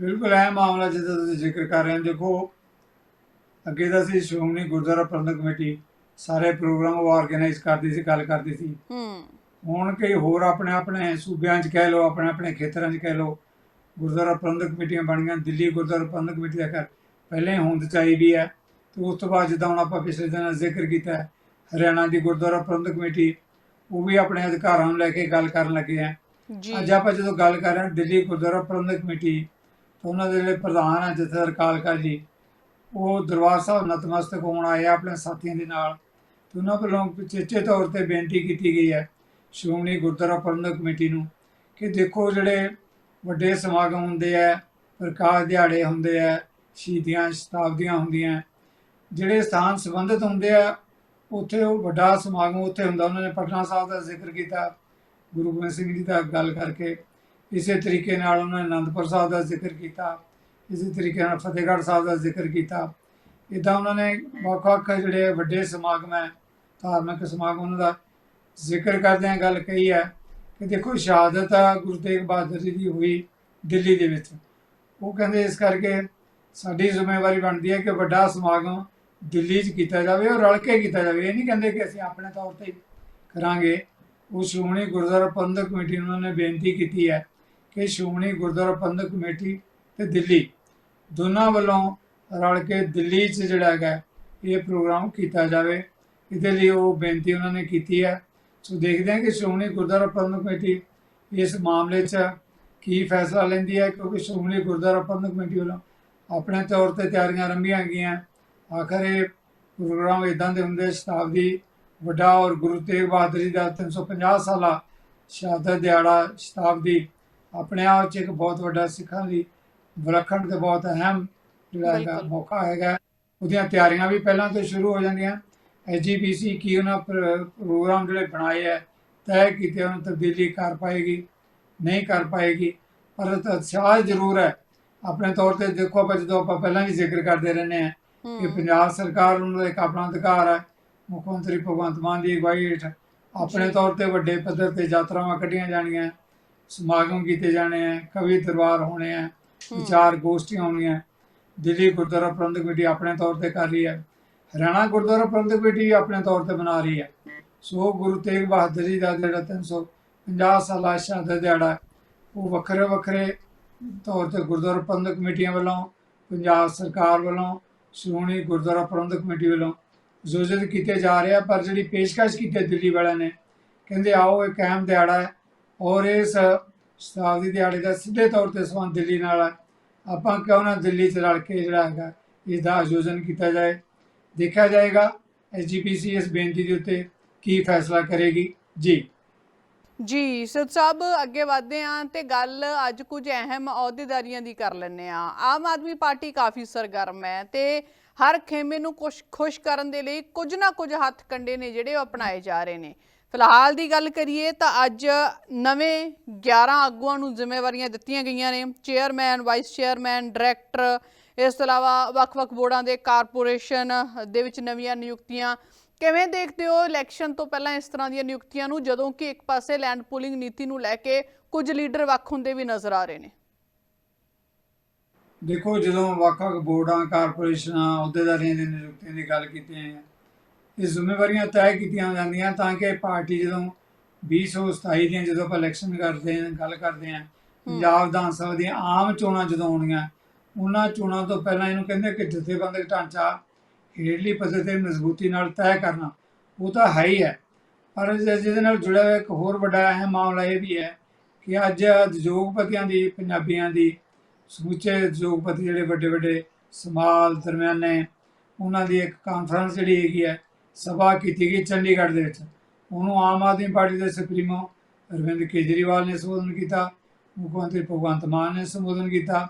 ਬਿਲਕੁਲ ਇਹ ਮਾਮਲਾ ਜਿਹਦਾ ਤੁਸੀਂ ਜ਼ਿਕਰ ਕਰ ਰਹੇ ਹੋ ਦੇਖੋ ਅੱਗੇ ਤਾਂ ਸੀ ਸ਼੍ਰੋਮਣੀ ਗੁਰਦੁਆਰਾ ਪ੍ਰਬੰਧਕ ਕਮੇਟੀ ਸਾਰੇ ਪ੍ਰੋਗਰਾਮ ਉਹ ਆਰਗੇਨਾਈਜ਼ ਕਰਦੀ ਸੀ ਗੱਲ ਕਰਦੀ ਸੀ। ਹੂੰ। ਹੁਣ ਕਈ ਹੋਰ ਆਪਣੇ ਆਪਣੇ ਸੂਬਿਆਂ 'ਚ ਕਹਿ ਲਓ ਆਪਣੇ ਆਪਣੇ ਖੇਤਰਾਂ 'ਚ ਕਹਿ ਲਓ ਗੁਰਦੁਆਰਾ ਪ੍ਰਬੰਧਕ ਕਮੇਟੀਆਂ ਬਣੀਆਂ ਦਿੱਲੀ ਗੁਰਦੁਆਰਾ ਪ੍ਰਬੰਧਕ ਕਮੇਟੀ ਦਾ ਘਰ ਪਹਿਲੇ ਹੋਂਦ ਚਾਹੀ ਵੀ ਹੈ। ਤੇ ਉਸ ਤੋਂ ਬਾਅਦ ਜਿੱਦਾਂ ਹੁਣ ਆਪਾਂ ਪਿਛਲੇ ਦਿਨਾਂ ਜ਼ਿਕਰ ਕੀਤਾ ਹੈ, ਹਰਿਆਣਾ ਦੀ ਗੁਰਦੁਆਰਾ ਪ੍ਰਬੰਧਕ ਕਮੇਟੀ ਉਹ ਵੀ ਆਪਣੇ ਅਧਿਕਾਰਾਂ ਨੂੰ ਲੈ ਕੇ ਗੱਲ ਕਰਨ ਲੱਗੇ ਆ। ਅੱਜ ਆਪਾਂ ਜਦੋਂ ਗੱਲ ਕਰ ਰਹੇ ਹਾਂ ਦਿੱਲੀ ਗੁਰਦੁਆਰਾ ਪ੍ਰਬੰਧਕ ਕਮੇਟੀ ਤਾਂ ਉਹਨਾਂ ਦੇ ਜਿਹੜੇ ਪ੍ਰਧਾਨ ਹੈ ਜਥੇਦਾਰ ਕਾਲਕਾ ਜੀ ਉਹ ਦਰਬਾਰ ਸਾਹਿਬ ਨਤਮਸਤਕ ਹੋਣ ਆਏ ਆ ਆਪਣੇ ਸਾਥੀਆਂ ਦੇ ਨਾਲ। ਤੇ ਉਹਨਾਂ ਵੱਲੋਂ ਚੇਚੇ ਤੌਰ ਤੇ ਬੇਨਤੀ ਕੀਤੀ ਗਈ ਹੈ ਸ਼੍ਰੋਮਣੀ ਗੁਰਦੁਆਰਾ ਪ੍ਰਬੰਧਕ ਕਮੇਟੀ ਨੂੰ ਕਿ ਦੇਖੋ ਜਿਹੜੇ ਵੱਡੇ ਸਮਾਗਮ ਹੁੰਦੇ ਆ, ਪ੍ਰਕਾਸ਼ ਦਿਹਾੜੇ ਹੁੰਦੇ ਆ, ਸ਼ਹੀਦੀਆਂ ਸ਼ਤਾਬਦੀਆਂ ਹੁੰਦੀਆਂ। ਜਿਹੜੇ ਸਥਾਨ ਸੰਬੰਧਿਤ ਹੁੰਦੇ ਆ, ਉੱਥੇ ਉਹ ਵੱਡਾ ਸਮਾਗਮ ਉੱਥੇ ਹੁੰਦਾ। ਉਹਨਾਂ ਨੇ ਪਟਨਾ ਸਾਹਿਬ ਦਾ ਜ਼ਿਕਰ ਕੀਤਾ, ਗੁਰੂ ਗੋਬਿੰਦ ਸਿੰਘ ਜੀ ਦਾ ਗੱਲ ਕਰਕੇ। ਇਸੇ ਤਰੀਕੇ ਨਾਲ ਉਹਨਾਂ ਨੇ ਅਨੰਦਪੁਰ ਸਾਹਿਬ ਦਾ ਜ਼ਿਕਰ ਕੀਤਾ, ਇਸੇ ਤਰੀਕੇ ਨਾਲ ਫਤਿਹਗੜ੍ਹ ਸਾਹਿਬ ਦਾ ਜ਼ਿਕਰ ਕੀਤਾ। ਇਦਾਂ ਉਹਨਾਂ ਨੇ ਵੱਖ-ਵੱਖ ਜਿਹੜੇ ਵੱਡੇ ਸਮਾਗਮ ਹੈ, ਧਾਰਮਿਕ ਸਮਾਗਮ ਉਹਨਾਂ ਦਾ ਜ਼ਿਕਰ ਕਰਦਿਆਂ ਗੱਲ ਕਹੀ ਹੈ। ਦੇਖੋ ਸ਼ਹਾਦਤ ਆ ਗੁਰੂ ਤੇਗ ਬਹਾਦਰ ਜੀ ਦੀ ਹੋਈ ਦਿੱਲੀ ਦੇ ਵਿੱਚ। ਉਹ ਕਹਿੰਦੇ ਇਸ ਕਰਕੇ ਸਾਡੀ ਜ਼ਿੰਮੇਵਾਰੀ ਬਣਦੀ ਹੈ ਕਿ ਵੱਡਾ ਸਮਾਗਮ ਦਿੱਲੀ 'ਚ ਕੀਤਾ ਜਾਵੇ ਔਰ ਰਲ ਕੇ ਕੀਤਾ ਜਾਵੇ। ਇਹ ਨਹੀਂ ਕਹਿੰਦੇ ਕਿ ਅਸੀਂ ਆਪਣੇ ਤੌਰ ਤੇ ਕਰਾਂਗੇ। ਉਹ ਸ਼੍ਰੋਮਣੀ ਗੁਰਦੁਆਰਾ ਪ੍ਰਬੰਧਕ ਕਮੇਟੀ ਨੂੰ ਉਹਨਾਂ ਨੇ ਬੇਨਤੀ ਕੀਤੀ ਹੈ ਕਿ ਸ਼੍ਰੋਮਣੀ ਗੁਰਦੁਆਰਾ ਪ੍ਰਬੰਧਕ ਕਮੇਟੀ ਤੇ ਦਿੱਲੀ ਦੋਨਾਂ ਵੱਲੋਂ ਰਲ ਕੇ ਦਿੱਲੀ 'ਚ ਜਿਹੜਾ ਹੈਗਾ ਇਹ ਪ੍ਰੋਗਰਾਮ ਕੀਤਾ ਜਾਵੇ। ਇਹਦੇ ਲਈ ਉਹ ਬੇਨਤੀ ਉਹਨਾਂ ਨੇ ਕੀਤੀ ਹੈ। ਸੋ ਦੇਖਦੇ ਹਾਂ ਕਿ ਸ਼੍ਰੋਮਣੀ ਗੁਰਦੁਆਰਾ ਪ੍ਰਬੰਧਕ ਕਮੇਟੀ ਇਸ ਮਾਮਲੇ 'ਚ ਕੀ ਫੈਸਲਾ ਲੈਂਦੀ ਹੈ ਕਿਉਂਕਿ ਸ਼੍ਰੋਮਣੀ ਗੁਰਦੁਆਰਾ ਪ੍ਰਬੰਧਕ ਕਮੇਟੀ ਵੱਲੋਂ ਆਪਣੇ ਤੌਰ ਤੇ ਤਿਆਰੀਆਂ ਆਰੰਭੀਆਂ ਗਈਆਂ। ਆਖਰ ਇਹ ਪ੍ਰੋਗਰਾਮ ਇਦਾਂ ਦੇ ਹੁੰਦੇ ਸ਼ਤਾਬਦੀ ਵੱਡਾ ਔਰ ਗੁਰੂ ਤੇਗ ਬਹਾਦਰ ਜੀ ਦਾ 350 ਸਾਲਾ ਸ਼ਹਾਦਤ ਦਿਹਾੜਾ ਸ਼ਤਾਬਦੀ ਆਪਣੇ ਆਪ 'ਚ ਇੱਕ ਬਹੁਤ ਵੱਡਾ ਸਿੱਖਾਂ ਲਈ ਵਿਲੱਖਣ ਤੇ ਬਹੁਤ ਅਹਿਮ ਜਿਹੜਾ ਹੈਗਾ। ਮੌਕਾ ਹੈਗਾ। ਉਹਦੀਆਂ ਤਿਆਰੀਆਂ ਵੀ ਪਹਿਲਾਂ ਤੋਂ ਸ਼ੁਰੂ ਹੋ ਜਾਂਦੀਆਂ। ਐਜੀਪੀਸੀ ਕੀ ਉਹਨਾਂ ਪ੍ਰ- ਪ੍ਰੋਗਰਾਮ ਜਿਹੜੇ ਬਣਾਏ ਹੈ ਤੈਅ ਕੀਤੇ ਉਹਨਾਂ ਤਬਦੀਲੀ ਕਰ ਪਾਏਗੀ ਨਹੀਂ ਕਰ ਪਾਏਗੀ। ਪਰ ਉਤਸ਼ਾਹ ਜ਼ਰੂਰ ਹੈ। ਆਪਣੇ ਤੌਰ ਤੇ ਦੇਖੋ ਆਪਾਂ ਜਦੋਂ ਆਪਾਂ ਪਹਿਲਾਂ ਵੀ ਜ਼ਿਕਰ ਕਰਦੇ ਰਹਿੰਦੇ ਹਾਂ ਕਿ ਪੰਜਾਬ ਸਰਕਾਰ ਨੂੰ ਇੱਕ ਆਪਣਾ ਅਧਿਕਾਰ ਹੈ। ਮੁੱਖ ਮੰਤਰੀ ਭਗਵੰਤ ਮਾਨ ਦੀ ਅਗਵਾਈ ਹੇਠ ਆਪਣੇ। ਤੌਰ ਤੇ ਵੱਡੇ ਪੱਧਰ ਤੇ ਯਾਤਰਾਵਾਂ ਕੱਢੀਆਂ ਜਾਣੀਆਂ ਸਮਾਗਮ ਕੀਤੇ ਜਾਣੇ ਆ ਕਵੀ ਦਰਬਾਰ ਹੋਣੇ ਆ। ਵਿਚਾਰ ਗੋਸ਼ਟੀਆਂ ਹੋਣੀਆਂ ਦਿੱਲੀ ਗੁਰਦੁਆਰਾ ਪ੍ਰਬੰਧਕ ਕਮੇਟੀ ਆਪਣੇ ਤੌਰ ਤੇ ਕਰ ਰਹੀ ਹੈ। ਹਰਿਆਣਾ ਗੁਰਦੁਆਰਾ ਪ੍ਰਬੰਧਕ ਕਮੇਟੀ ਵੀ ਆਪਣੇ ਤੌਰ ਤੇ ਬਣਾ ਰਹੀ ਹੈ ਸੋ ਗੁਰੂ ਤੇਗ ਬਹਾਦਰ ਜੀ ਦਾ ਜਿਹੜਾ 350 ਸਾਲਾ ਸ਼ਹਾਦਤ ਦਿਹਾੜਾ ਉਹ ਵੱਖਰੇ ਵੱਖਰੇ ਤੌਰ ਤੇ ਗੁਰਦੁਆਰਾ ਪ੍ਰਬੰਧਕ ਕਮੇਟੀਆਂ ਵੱਲੋਂ, ਪੰਜਾਬ ਸਰਕਾਰ ਵੱਲੋਂ, ਸ਼੍ਰੋਮਣੀ ਗੁਰਦੁਆਰਾ ਪ੍ਰਬੰਧਕ ਕਮੇਟੀ ਵੱਲੋਂ ਆਯੋਜਿਤ ਕੀਤੇ ਜਾ ਰਹੇ ਆ, ਪਰ ਜਿਹੜੀ ਪੇਸ਼ਕਸ਼ ਕੀਤੀ ਹੈ ਦਿੱਲੀ ਵਾਲਿਆਂ ਨੇ, ਕਹਿੰਦੇ ਆਓ ਇੱਕ ਅਹਿਮ ਦਿਹਾੜਾ ਹੈ ਔਰ ਇਸ ਸ਼ਤਾਬਦੀ ਦਿਹਾੜੇ ਦਾ ਸਿੱਧੇ ਤੌਰ ਤੇ ਸੰਬੰਧ ਦਿੱਲੀ ਨਾਲ ਹੈ। ਆਪਾਂ ਕਿਉਂ ਨਾ ਦਿੱਲੀ 'ਚ ਰਲ ਕੇ ਜਿਹੜਾ ਹੈਗਾ, ਇਸ ਦਾ ਆਯੋਜਨ ਕੀਤਾ ਜਾਏ। ਦੇਖਿਆ ਜਾਏਗਾ ਐਸਜੀਪੀਸੀ ਇਸ ਬੇਨਤੀ ਦੇ ਉੱਤੇ ਕੀ ਫੈਸਲਾ ਕਰੇਗੀ। ਜੀ। ਜੀ ਸਤ ਸਾਹਿਬ, ਅੱਗੇ ਵਧਦੇ ਹਾਂ ਤੇ ਗੱਲ ਅੱਜ ਕੁਝ ਅਹਿਮ ਅਹੁਦੇਦਾਰੀਆਂ ਦੀ ਕਰ ਲੈਂਦੇ ਆ ਆਮ ਆਦਮੀ ਪਾਰਟੀ ਕਾਫੀ ਸਰਗਰਮ ਹੈ ਤੇ ਹਰ ਖੇਮੇ ਨੂੰ ਕੁਛ ਖੁਸ਼ ਕਰਨ ਦੇ ਲਈ ਕੁਝ ਨਾ ਕੁਝ ਹੱਥ ਕੰਡੇ ਨੇ ਜਿਹੜੇ ਉਹ ਅਪਣਾਏ ਜਾ ਰਹੇ ਨੇ। ਫਿਲਹਾਲ ਦੀ ਗੱਲ ਕਰੀਏ ਤਾਂ ਅੱਜ ਨਵੇਂ 11 ਆਗੂਆਂ ਨੂੰ ਜ਼ਿੰਮੇਵਾਰੀਆਂ ਦਿੱਤੀਆਂ ਗਈਆਂ ਨੇ। ਚੇਅਰਮੈਨ, ਵਾਈਸ ਚੇਅਰਮੈਨ, ਡਾਇਰੈਕਟਰ ਇਸ ਤੋਂ ਇਲਾਵਾ ਵੱਖ-ਵੱਖ ਬੋਰਡਾਂ ਦੇ ਕਾਰਪੋਰੇਸ਼ਨ ਦੇ ਵਿੱਚ ਨਵੀਆਂ ਨਿਯੁਕਤੀਆਂ। ਕਿਵੇਂ ਦੇਖਦੇ ਹੋ ਇਲੈਕਸ਼ਨ ਤੋਂ ਪਹਿਲਾਂ ਇਸ ਤਰ੍ਹਾਂ ਦੀਆਂ ਨਿਯੁਕਤੀਆਂ ਨੂੰ, ਜਦੋਂ ਕਿ ਇੱਕ ਪਾਸੇ ਲੈਂਡ ਪੂਲਿੰਗ ਨੀਤੀ ਨੂੰ ਲੈ ਕੇ ਕੁਝ ਲੀਡਰ ਵੱਖ ਹੁੰਦੇ ਵੀ ਨਜ਼ਰ ਆ ਰਹੇ ਨੇ? ਦੇਖੋ, ਜਦੋਂ ਵੱਖ-ਵੱਖ ਬੋਰਡਾਂ, ਕਾਰਪੋਰੇਸ਼ਨਾਂ, ਅਹੁਦੇਦਾਰੀਆਂ ਦੀ ਨਿਯੁਕਤੀਆਂ ਦੀ ਗੱਲ ਕੀਤੀ ਹੈ, ਇਹ ਜ਼ਿੰਮੇਵਾਰੀਆਂ ਤੈਅ ਕੀਤੀਆਂ ਜਾਂਦੀਆਂ ਤਾਂ ਕਿ ਪਾਰਟੀ ਜਦੋਂ 2027 ਦੀਆਂ ਜਦੋਂ ਆਪਾਂ ਇਲੈਕਸ਼ਨ ਕਰਦੇ ਹਾਂ, ਗੱਲ ਕਰਦੇ ਹਾਂ, ਪੰਜਾਬ ਵਿਧਾਨ ਸਭਾ ਦੀਆਂ ਆਮ ਚੋਣਾਂ ਜਦੋਂ ਆਉਣੀਆਂ ਉਹਨਾਂ ਚੋਣਾਂ ਤੋਂ ਪਹਿਲਾਂ ਇਹਨੂੰ ਕਹਿੰਦੇ ਕਿ ਜਥੇਬੰਦਕ ਢਾਂਚਾ ਹੇਠਲੀ ਪੱਧਰ ਤੇ ਮਜ਼ਬੂਤੀ ਨਾਲ ਤੈਅ ਕਰਨਾ, ਉਹ ਤਾਂ ਹੈ ਹੀ ਹੈ। ਪਰ ਜਿਹਦੇ ਨਾਲ ਜੁੜਿਆ ਹੋਇਆ ਇੱਕ ਹੋਰ ਵੱਡਾ ਅਹਿਮ ਮਾਮਲਾ ਇਹ ਵੀ ਹੈ ਕਿ ਅੱਜ ਉਦਯੋਗਪਤੀਆਂ ਦੀ, ਪੰਜਾਬੀਆਂ ਦੀ, ਸਮੁੱਚੇ ਉਦਯੋਗਪਤੀ ਜਿਹੜੇ ਵੱਡੇ ਵੱਡੇ ਸਮਾਲ ਦਰਮਿਆਨੇ, ਉਹਨਾਂ ਦੀ ਇੱਕ ਕਾਨਫਰੰਸ ਜਿਹੜੀ ਹੈਗੀ ਹੈ, ਸਭਾ ਕੀਤੀ ਗਈ ਚੰਡੀਗੜ੍ਹ ਦੇ ਵਿੱਚ। ਉਹਨੂੰ ਆਮ ਆਦਮੀ ਪਾਰਟੀ ਦੇ ਸੁਪਰੀਮੋ ਅਰਵਿੰਦ ਕੇਜਰੀਵਾਲ ਨੇ ਸੰਬੋਧਨ ਕੀਤਾ, ਮੁੱਖ ਮੰਤਰੀ ਭਗਵੰਤ ਮਾਨ ਨੇ ਸੰਬੋਧਨ ਕੀਤਾ।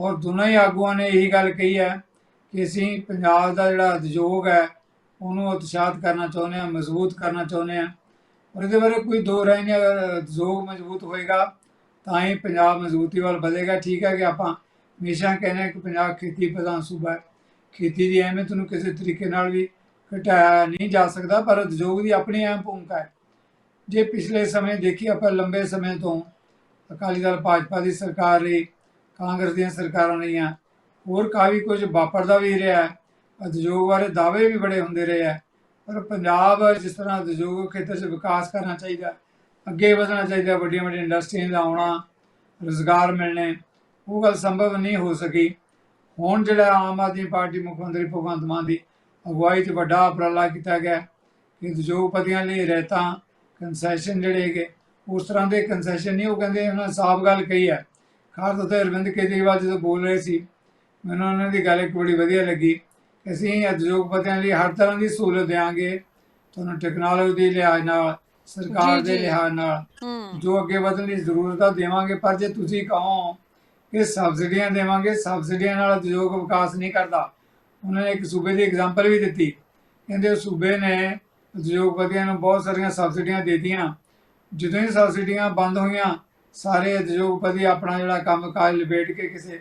ਔਰ ਦੋਨਾਂ ਹੀ ਆਗੂਆਂ ਨੇ ਇਹੀ ਗੱਲ ਕਹੀ ਹੈ ਕਿ ਅਸੀਂ ਪੰਜਾਬ ਦਾ ਜਿਹੜਾ ਉਦਯੋਗ ਹੈ, ਉਹਨੂੰ ਉਤਸ਼ਾਹਤ ਕਰਨਾ ਚਾਹੁੰਦੇ ਹਾਂ, ਮਜ਼ਬੂਤ ਕਰਨਾ ਚਾਹੁੰਦੇ ਹਾਂ। ਔਰ ਇਹਦੇ ਬਾਰੇ ਕੋਈ ਦੋ ਰਾਏ ਨਹੀਂ, ਅਗਰ ਉਦਯੋਗ ਮਜ਼ਬੂਤ ਹੋਏਗਾ, ਤਾਂ ਹੀ ਪੰਜਾਬ ਮਜ਼ਬੂਤੀ ਵੱਲ ਵਧੇਗਾ। ਠੀਕ ਹੈ ਕਿ ਆਪਾਂ ਹਮੇਸ਼ਾ ਕਹਿੰਦੇ ਹਾਂ ਕਿ ਪੰਜਾਬ ਖੇਤੀ ਪ੍ਰਧਾਨ ਸੂਬਾ ਹੈ। ਖੇਤੀ ਦੀ ਅਹਿਮੀਅਤ ਨੂੰ ਕਿਸੇ ਤਰੀਕੇ ਨਾਲ ਵੀ ਘਟਾਇਆ ਨਹੀਂ ਜਾ ਸਕਦਾ, ਪਰ ਉਦਯੋਗ ਦੀ ਆਪਣੀ ਅਹਿਮ ਭੂਮਿਕਾ ਹੈ। ਜੇ ਪਿਛਲੇ ਸਮੇਂ ਦੇਖੀ ਆਪਾਂ ਲੰਬੇ ਸਮੇਂ ਤੋਂ ਅਕਾਲੀ ਦਲ, ਭਾਜਪਾ ਦੀ ਸਰਕਾਰ ਰਹੀ ਕਾਂਗਰਸ ਦੀਆਂ ਸਰਕਾਰਾਂ ਰਹੀਆਂ। ਹੋਰ ਕਾਫੀ ਕੁਝ ਵਾਪਰਦਾ ਵੀ ਰਿਹਾ ਉਦਯੋਗ ਬਾਰੇ ਦਾਅਵੇ ਵੀ ਬੜੇ ਹੁੰਦੇ ਰਹੇ ਹੈ। ਪਰ ਪੰਜਾਬ ਜਿਸ ਤਰ੍ਹਾਂ ਉਦਯੋਗ ਖੇਤਰ 'ਚ ਵਿਕਾਸ ਕਰਨਾ ਚਾਹੀਦਾ, ਅੱਗੇ ਵਧਣਾ ਚਾਹੀਦਾ ਵੱਡੀਆਂ ਵੱਡੀਆਂ ਇੰਡਸਟਰੀਆਂ ਦਾ ਆਉਣਾ, ਰੁਜ਼ਗਾਰ ਮਿਲਣੇ, ਉਹ ਗੱਲ ਸੰਭਵ ਨਹੀਂ ਹੋ ਸਕੀ। ਹੁਣ ਜਿਹੜਾ ਆਮ ਆਦਮੀ ਪਾਰਟੀ ਮੁੱਖ ਮੰਤਰੀ ਭਗਵੰਤ ਮਾਨ ਦੀ ਅਗਵਾਈ 'ਚ ਵੱਡਾ ਉਪਰਾਲਾ ਕੀਤਾ ਗਿਆ ਕਿ ਉਦਯੋਗਪਤੀਆਂ ਲਈ ਰਹਿਤਾਂ ਕੰਸੈਸ਼ਨ ਜਿਹੜੇ ਹੈਗੇ, ਉਸ ਤਰ੍ਹਾਂ ਦੇ ਕੰਸੈਸ਼ਨ ਨਹੀਂ, ਉਹ ਕਹਿੰਦੇ ਉਹਨਾਂ ਨੇ ਸਾਫ਼ ਗੱਲ ਕਹੀ ਹੈ। ਖਾਸ ਤੌਰ ਤੇ ਅਰਵਿੰਦ ਕੇਜਰੀਵਾਲ ਜਦੋਂ ਬੋਲ ਰਹੇ ਸੀ ਮੈਨੂੰ ਉਹਨਾਂ ਦੀ ਗੱਲ ਇੱਕ ਬੜੀ ਵਧੀਆ ਲੱਗੀ। ਅਸੀਂ ਉਦਯੋਗਪਤੀਆਂ ਲਈ ਹਰ ਤਰ੍ਹਾਂ ਦੀ ਸਹੂਲਤ ਦੇਵਾਂਗੇ ਤੁਹਾਨੂੰ ਟੈਕਨੋਲੋਜੀ ਦੇ ਲਿਹਾਜ਼ ਨਾਲ ਸਰਕਾਰ ਦੇ। ਲਿਹਾਜ਼ ਨਾਲ ਜੋ ਅੱਗੇ ਵਧਣ ਦੀ ਜ਼ਰੂਰਤ ਆ ਦੇਵਾਂਗੇ। ਪਰ ਜੇ ਤੁਸੀਂ ਕਹੋ ਕਿ ਸਬਸਿਡੀਆਂ ਦੇਵਾਂਗੇ ਸਬਸਿਡੀਆਂ ਨਾਲ ਉਦਯੋਗ ਵਿਕਾਸ ਨਹੀਂ ਕਰਦਾ। ਉਹਨਾਂ ਨੇ ਇੱਕ ਸੂਬੇ ਦੀ ਐਗਜ਼ਾਮਪਲ ਵੀ ਦਿੱਤੀ। ਕਹਿੰਦੇ ਸੂਬੇ ਨੇ ਉਦਯੋਗਪਤੀਆਂ ਨੂੰ ਬਹੁਤ ਸਾਰੀਆਂ ਸਬਸਿਡੀਆਂ ਦੇ ਦਿੱਤੀਆਂ। ਜਦੋਂ ਹੀ ਸਬਸਿਡੀਆਂ ਬੰਦ ਹੋਈਆਂ ਸਾਰੇ ਉਦਯੋਗਪਤੀ ਆਪਣਾ ਜਿਹੜਾ ਕੰਮਕਾਜ ਲਿਬੇਟ ਕੇ ਕਿਸੇ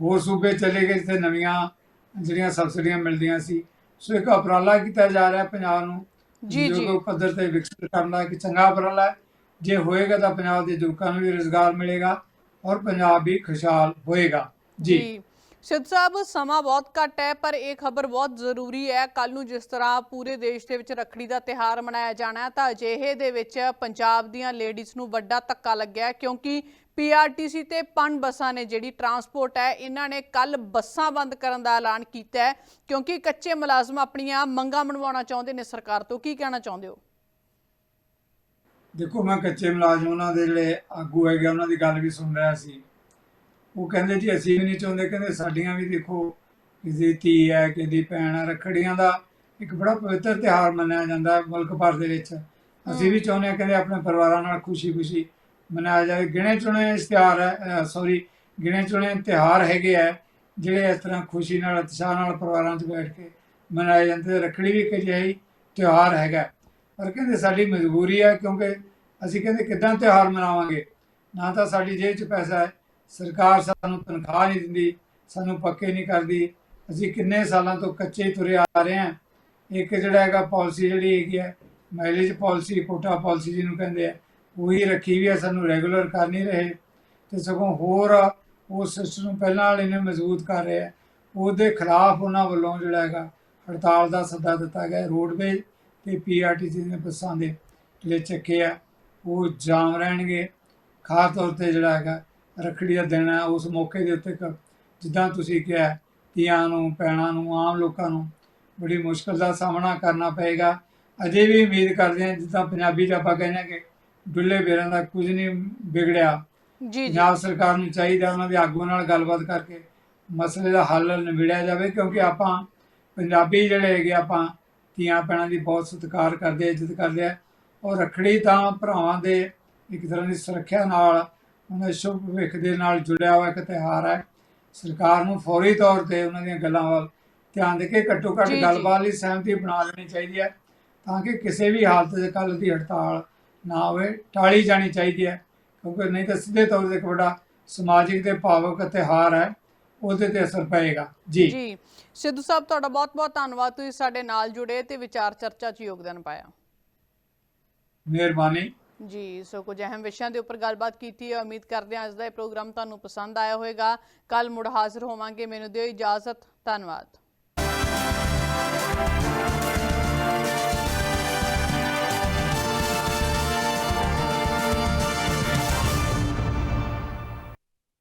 ਹੋਰ ਸੂਬੇ ਚਲੇ ਗਏ ਜਿੱਥੇ ਨਵੀਆਂ ਜਿਹੜੀਆਂ ਸਬਸਿਡੀਆਂ ਮਿਲਦੀਆਂ ਸੀ। ਸੋ ਇੱਕ ਉਪਰਾਲਾ ਕੀਤਾ ਜਾ ਰਿਹਾ ਪੰਜਾਬ ਨੂੰ। ਜੀ, ਜੀ। ਉਦਯੋਗ ਪੱਧਰ ਤੇ ਵਿਕਸਿਤ ਕਰਨ ਇੱਕ ਚੰਗਾ ਉਪਰਾਲਾ ਹੈ। ਜੇ ਹੋਏਗਾ ਤਾਂ ਪੰਜਾਬ ਦੇ ਲੋਕਾਂ ਨੂੰ ਵੀ ਰੋਜ਼ਗਾਰ ਮਿਲੇਗਾ ਔਰ ਪੰਜਾਬ ਵੀ ਖੁਸ਼ਹਾਲ ਹੋਏਗਾ। ਜੀ। ਸਿੱਧ ਸਾਹਿਬ, ਸਮਾਂ ਬਹੁਤ ਘੱਟ ਹੈ, ਪਰ ਇਹ ਖਬਰ ਬਹੁਤ ਜ਼ਰੂਰੀ ਹੈ। ਕੱਲ ਨੂੰ ਜਿਸ ਤਰ੍ਹਾਂ ਪੂਰੇ ਦੇਸ਼ ਦੇ ਵਿੱਚ ਰੱਖੜੀ ਦਾ ਤਿਹਾਰ ਮਨਾਇਆ ਜਾਣਾ ਤਾਂ ਅਜਿਹੇ ਦੇ ਵਿੱਚ ਪੰਜਾਬ ਦੀਆਂ ਲੇਡੀਜ਼ ਨੂੰ ਵੱਡਾ ਧੱਕਾ ਲੱਗਿਆ ਹੈ, ਕਿਉਂਕਿ ਪੀਆਰਟੀਸੀ ਤੇ ਪਨ ਬੱਸਾਂ ਨੇ ਜਿਹੜੀ ਟਰਾਂਸਪੋਰਟ ਹੈ, ਇਹਨਾਂ ਨੇ ਕੱਲ ਬੱਸਾਂ ਬੰਦ ਕਰਨ ਦਾ ਐਲਾਨ ਕੀਤਾ ਹੈ। ਕਿਉਂਕਿ ਕੱਚੇ ਮੁਲਾਜ਼ਮ ਆਪਣੀਆਂ ਮੰਗਾਂ ਮਨਵਾਉਣਾ ਚਾਹੁੰਦੇ ਨੇ, ਸਰਕਾਰ ਤੋਂ ਕੀ ਕਹਿਣਾ ਚਾਹੁੰਦੇ ਹੋ? ਦੇਖੋ, ਮੈਂ ਕੱਚੇ ਮੁਲਾਜ਼ਮ, ਉਹਨਾਂ ਦੇ ਜਿਹੜੇ ਆਗੂ ਹੈਗੇ ਉਹਨਾਂ ਦੀ ਗੱਲ ਵੀ ਸੁਣ ਰਿਹਾ ਸੀ। ਉਹ ਕਹਿੰਦੇ ਜੀ ਅਸੀਂ ਵੀ ਨਹੀਂ ਚਾਹੁੰਦੇ ਕਹਿੰਦੇ ਸਾਡੀਆਂ ਵੀ ਦੇਖੋ ਕਿਸੇ ਧੀ ਹੈ ਕਿਸੇ ਦੀ ਭੈਣ ਰੱਖੜੀਆਂ ਦਾ ਇੱਕ ਬੜਾ ਪਵਿੱਤਰ ਤਿਉਹਾਰ ਮੰਨਿਆ ਜਾਂਦਾ ਮੁਲਕ ਭਰ ਦੇ ਵਿੱਚ। ਅਸੀਂ ਵੀ ਚਾਹੁੰਦੇ ਹਾਂ ਕਹਿੰਦੇ ਆਪਣੇ ਪਰਿਵਾਰਾਂ ਨਾਲ ਖੁਸ਼ੀ-ਖੁਸ਼ੀ ਮਨਾਇਆ ਜਾਵੇ। ਗਿਣੇ ਚੁਣੇ ਇਸ਼ਤਿਹਾਰ ਹੈ ਸੌਰੀ ਗਿਣੇ ਚੁਣੇ ਤਿਉਹਾਰ ਹੈਗੇ ਆ ਜਿਹੜੇ ਇਸ ਤਰ੍ਹਾਂ ਖੁਸ਼ੀ ਨਾਲ ਉਤਸ਼ਾਹ ਨਾਲ ਪਰਿਵਾਰਾਂ 'ਚ ਬੈਠ ਕੇ ਮਨਾਏ ਜਾਂਦੇ ਰੱਖੜੀ ਵੀ ਇੱਕ ਅਜਿਹਾ ਹੀ ਤਿਉਹਾਰ ਹੈਗਾ। ਪਰ ਕਹਿੰਦੇ ਸਾਡੀ ਮਜਬੂਰੀ ਹੈ ਕਿਉਂਕਿ ਅਸੀਂ ਕਹਿੰਦੇ ਕਿੱਦਾਂ ਤਿਉਹਾਰ ਮਨਾਵਾਂਗੇ? ਨਾ ਤਾਂ ਸਾਡੀ ਜੇਬ 'ਚ ਪੈਸਾ ਹੈ ਸਰਕਾਰ ਸਾਨੂੰ ਤਨਖਾਹ ਨਹੀਂ ਦਿੰਦੀ, ਸਾਨੂੰ ਪੱਕੇ ਨਹੀਂ ਕਰਦੀ। ਅਸੀਂ ਕਿੰਨੇ ਸਾਲਾਂ ਤੋਂ ਕੱਚੇ ਤੁਰੇ ਆ ਰਹੇ ਹਾਂ। ਇੱਕ ਜਿਹੜਾ ਹੈਗਾ ਪਾਲਿਸੀ ਜਿਹੜੀ ਹੈਗੀ ਹੈ ਮਾਈਲੇਜ ਪਾਲਿਸੀ ਕੋਟਾ ਪਾਲਿਸੀ ਜਿਹਨੂੰ ਕਹਿੰਦੇ ਆ, ਉਹੀ ਰੱਖੀ ਵੀ ਹੈ, ਸਾਨੂੰ ਰੈਗੂਲਰ ਕਰ ਨਹੀਂ ਰਹੇ। ਤੇ ਸਗੋਂ ਹੋਰ ਉਸ ਸਿਸਟਮ ਨੂੰ ਪਹਿਲਾਂ ਵਾਲੇ ਨੇ ਮਜ਼ਬੂਤ ਕਰ ਰਹੇ ਆ। ਉਹਦੇ ਖਿਲਾਫ ਉਹਨਾਂ ਵੱਲੋਂ ਜਿਹੜਾ ਹੈਗਾ ਹੜਤਾਲ ਦਾ ਸੱਦਾ ਦਿੱਤਾ ਗਿਆ ਰੋਡਵੇਜ਼ ਤੇ ਪੀਆਰਟੀਸੀ ਦੇ ਬੱਸਾਂ ਦੇ ਜਿਹੜੇ ਚੱਕੇ ਆ, ਉਹ ਜਾਮ ਰਹਿਣਗੇ। ਖਾਸ ਤੌਰ ਤੇ ਜਿਹੜਾ ਹੈਗਾ ਰੱਖੜੀ ਦਾ ਦਿਨ ਹੈ ਉਸ ਮੌਕੇ ਦੇ ਉੱਤੇ ਜਿੱਦਾਂ ਤੁਸੀਂ ਕਿਹਾ ਧੀਆਂ ਨੂੰ ਭੈਣਾਂ ਨੂੰ ਆਮ ਲੋਕਾਂ ਨੂੰ ਬੜੀ ਮੁਸ਼ਕਲ ਦਾ ਸਾਹਮਣਾ ਕਰਨਾ ਪਏਗਾ। ਅਜੇ ਵੀ ਉਮੀਦ ਕਰਦੇ ਹਾਂ ਜਿੱਦਾਂ ਪੰਜਾਬੀ 'ਚ ਆਪਾਂ ਕਹਿੰਦੇ ਕਿ ਡੁੱਲੇ ਬੇਰਾਂ ਦਾ ਕੁਝ ਨਹੀਂ ਵਿਗੜਿਆ। ਜੀ ਜੀ। ਪੰਜਾਬ ਸਰਕਾਰ ਨੂੰ ਚਾਹੀਦਾ ਉਹਨਾਂ ਦੇ ਆਗੂਆਂ ਨਾਲ ਗੱਲਬਾਤ ਕਰਕੇ ਮਸਲੇ ਦਾ ਹੱਲ ਨਿਬੜਿਆ ਜਾਵੇ ਕਿਉਂਕਿ ਆਪਾਂ ਪੰਜਾਬੀ ਜਿਹੜੇ ਹੈਗੇ ਆਪਾਂ ਧੀਆਂ ਭੈਣਾਂ ਦੀ ਬਹੁਤ ਸਤਿਕਾਰ ਕਰਦੇ ਇੱਜ਼ਤ ਕਰਦੇ ਆ। ਔਰ ਰੱਖੜੀ ਤਾਂ ਭਰਾਵਾਂ ਦੇ ਇੱਕ ਤਰ੍ਹਾਂ ਦੀ ਸੁਰੱਖਿਆ ਨਾਲ ਉਹਨਾਂ ਸ਼ੁਭ ਭਵਿੱਖ ਦੇ ਨਾਲ ਜੁੜਿਆ ਹੋਇਆ ਇੱਕ ਤਿਉਹਾਰ ਹੈ। ਸਰਕਾਰ ਨੂੰ ਫੌਰੀ ਤੌਰ ਤੇ ਉਹਨਾਂ ਦੀਆਂ ਗੱਲਾਂ ਵੱਲ ਧਿਆਨ ਦੇ ਕੇ ਘੱਟੋ ਘੱਟ। ਗੱਲਬਾਤ ਲਈ ਸਹਿਮਤੀ ਬਣਾ ਲੈਣੀ ਚਾਹੀਦੀ ਹੈ ਤਾਂ ਕਿ ਕਿਸੇ ਵੀ ਹਾਲਤ 'ਚ ਕੱਲ੍ਹ ਦੀ ਹੜਤਾਲ ਨਾ ਹੋਵੇ। ਟਾਲੀ ਜਾਣੀ ਚਾਹੀਦੀ ਹੈ ਕਿਉਂਕਿ ਨਹੀਂ ਤਾਂ ਸਿੱਧੇ ਤੌਰ ਤੇ ਇੱਕ ਵੱਡਾ ਸਮਾਜਿਕ ਤੇ ਭਾਵਕ ਤਿਉਹਾਰ ਹੈ ਉਹਦੇ ਤੇ ਅਸਰ ਪਏਗਾ। ਜੀ। ਜੀ। ਸਿੱਧੂ ਸਾਹਿਬ ਤੁਹਾਡਾ ਬਹੁਤ-ਬਹੁਤ ਧੰਨਵਾਦ। ਤੁਸੀਂ ਸਾਡੇ ਨਾਲ ਜੁੜੇ ਤੇ ਵਿਚਾਰ ਚਰਚਾ 'ਚ ਯੋਗਦਾਨ ਪਾਇਆ। ਮਿਹਰਬਾਨੀ। ਜੀ, ਸੋ ਕੁਝ ਅਹਿਮ ਵਿਸ਼ਿਆਂ ਦੇ ਉੱਪਰ ਗੱਲਬਾਤ ਕੀਤੀ ਹੈ। ਉਮੀਦ ਕਰਦੇ ਹਾਂ ਅੱਜ ਦਾ ਇਹ ਪ੍ਰੋਗਰਾਮ ਤੁਹਾਨੂੰ ਪਸੰਦ ਆਇਆ ਹੋਵੇਗਾ। ਕੱਲ ਮੁੜ ਹਾਜ਼ਰ ਹੋਵਾਂਗੇ। ਮੈਨੂੰ ਦਿਓ ਇਜਾਜ਼ਤ। ਧੰਨਵਾਦ।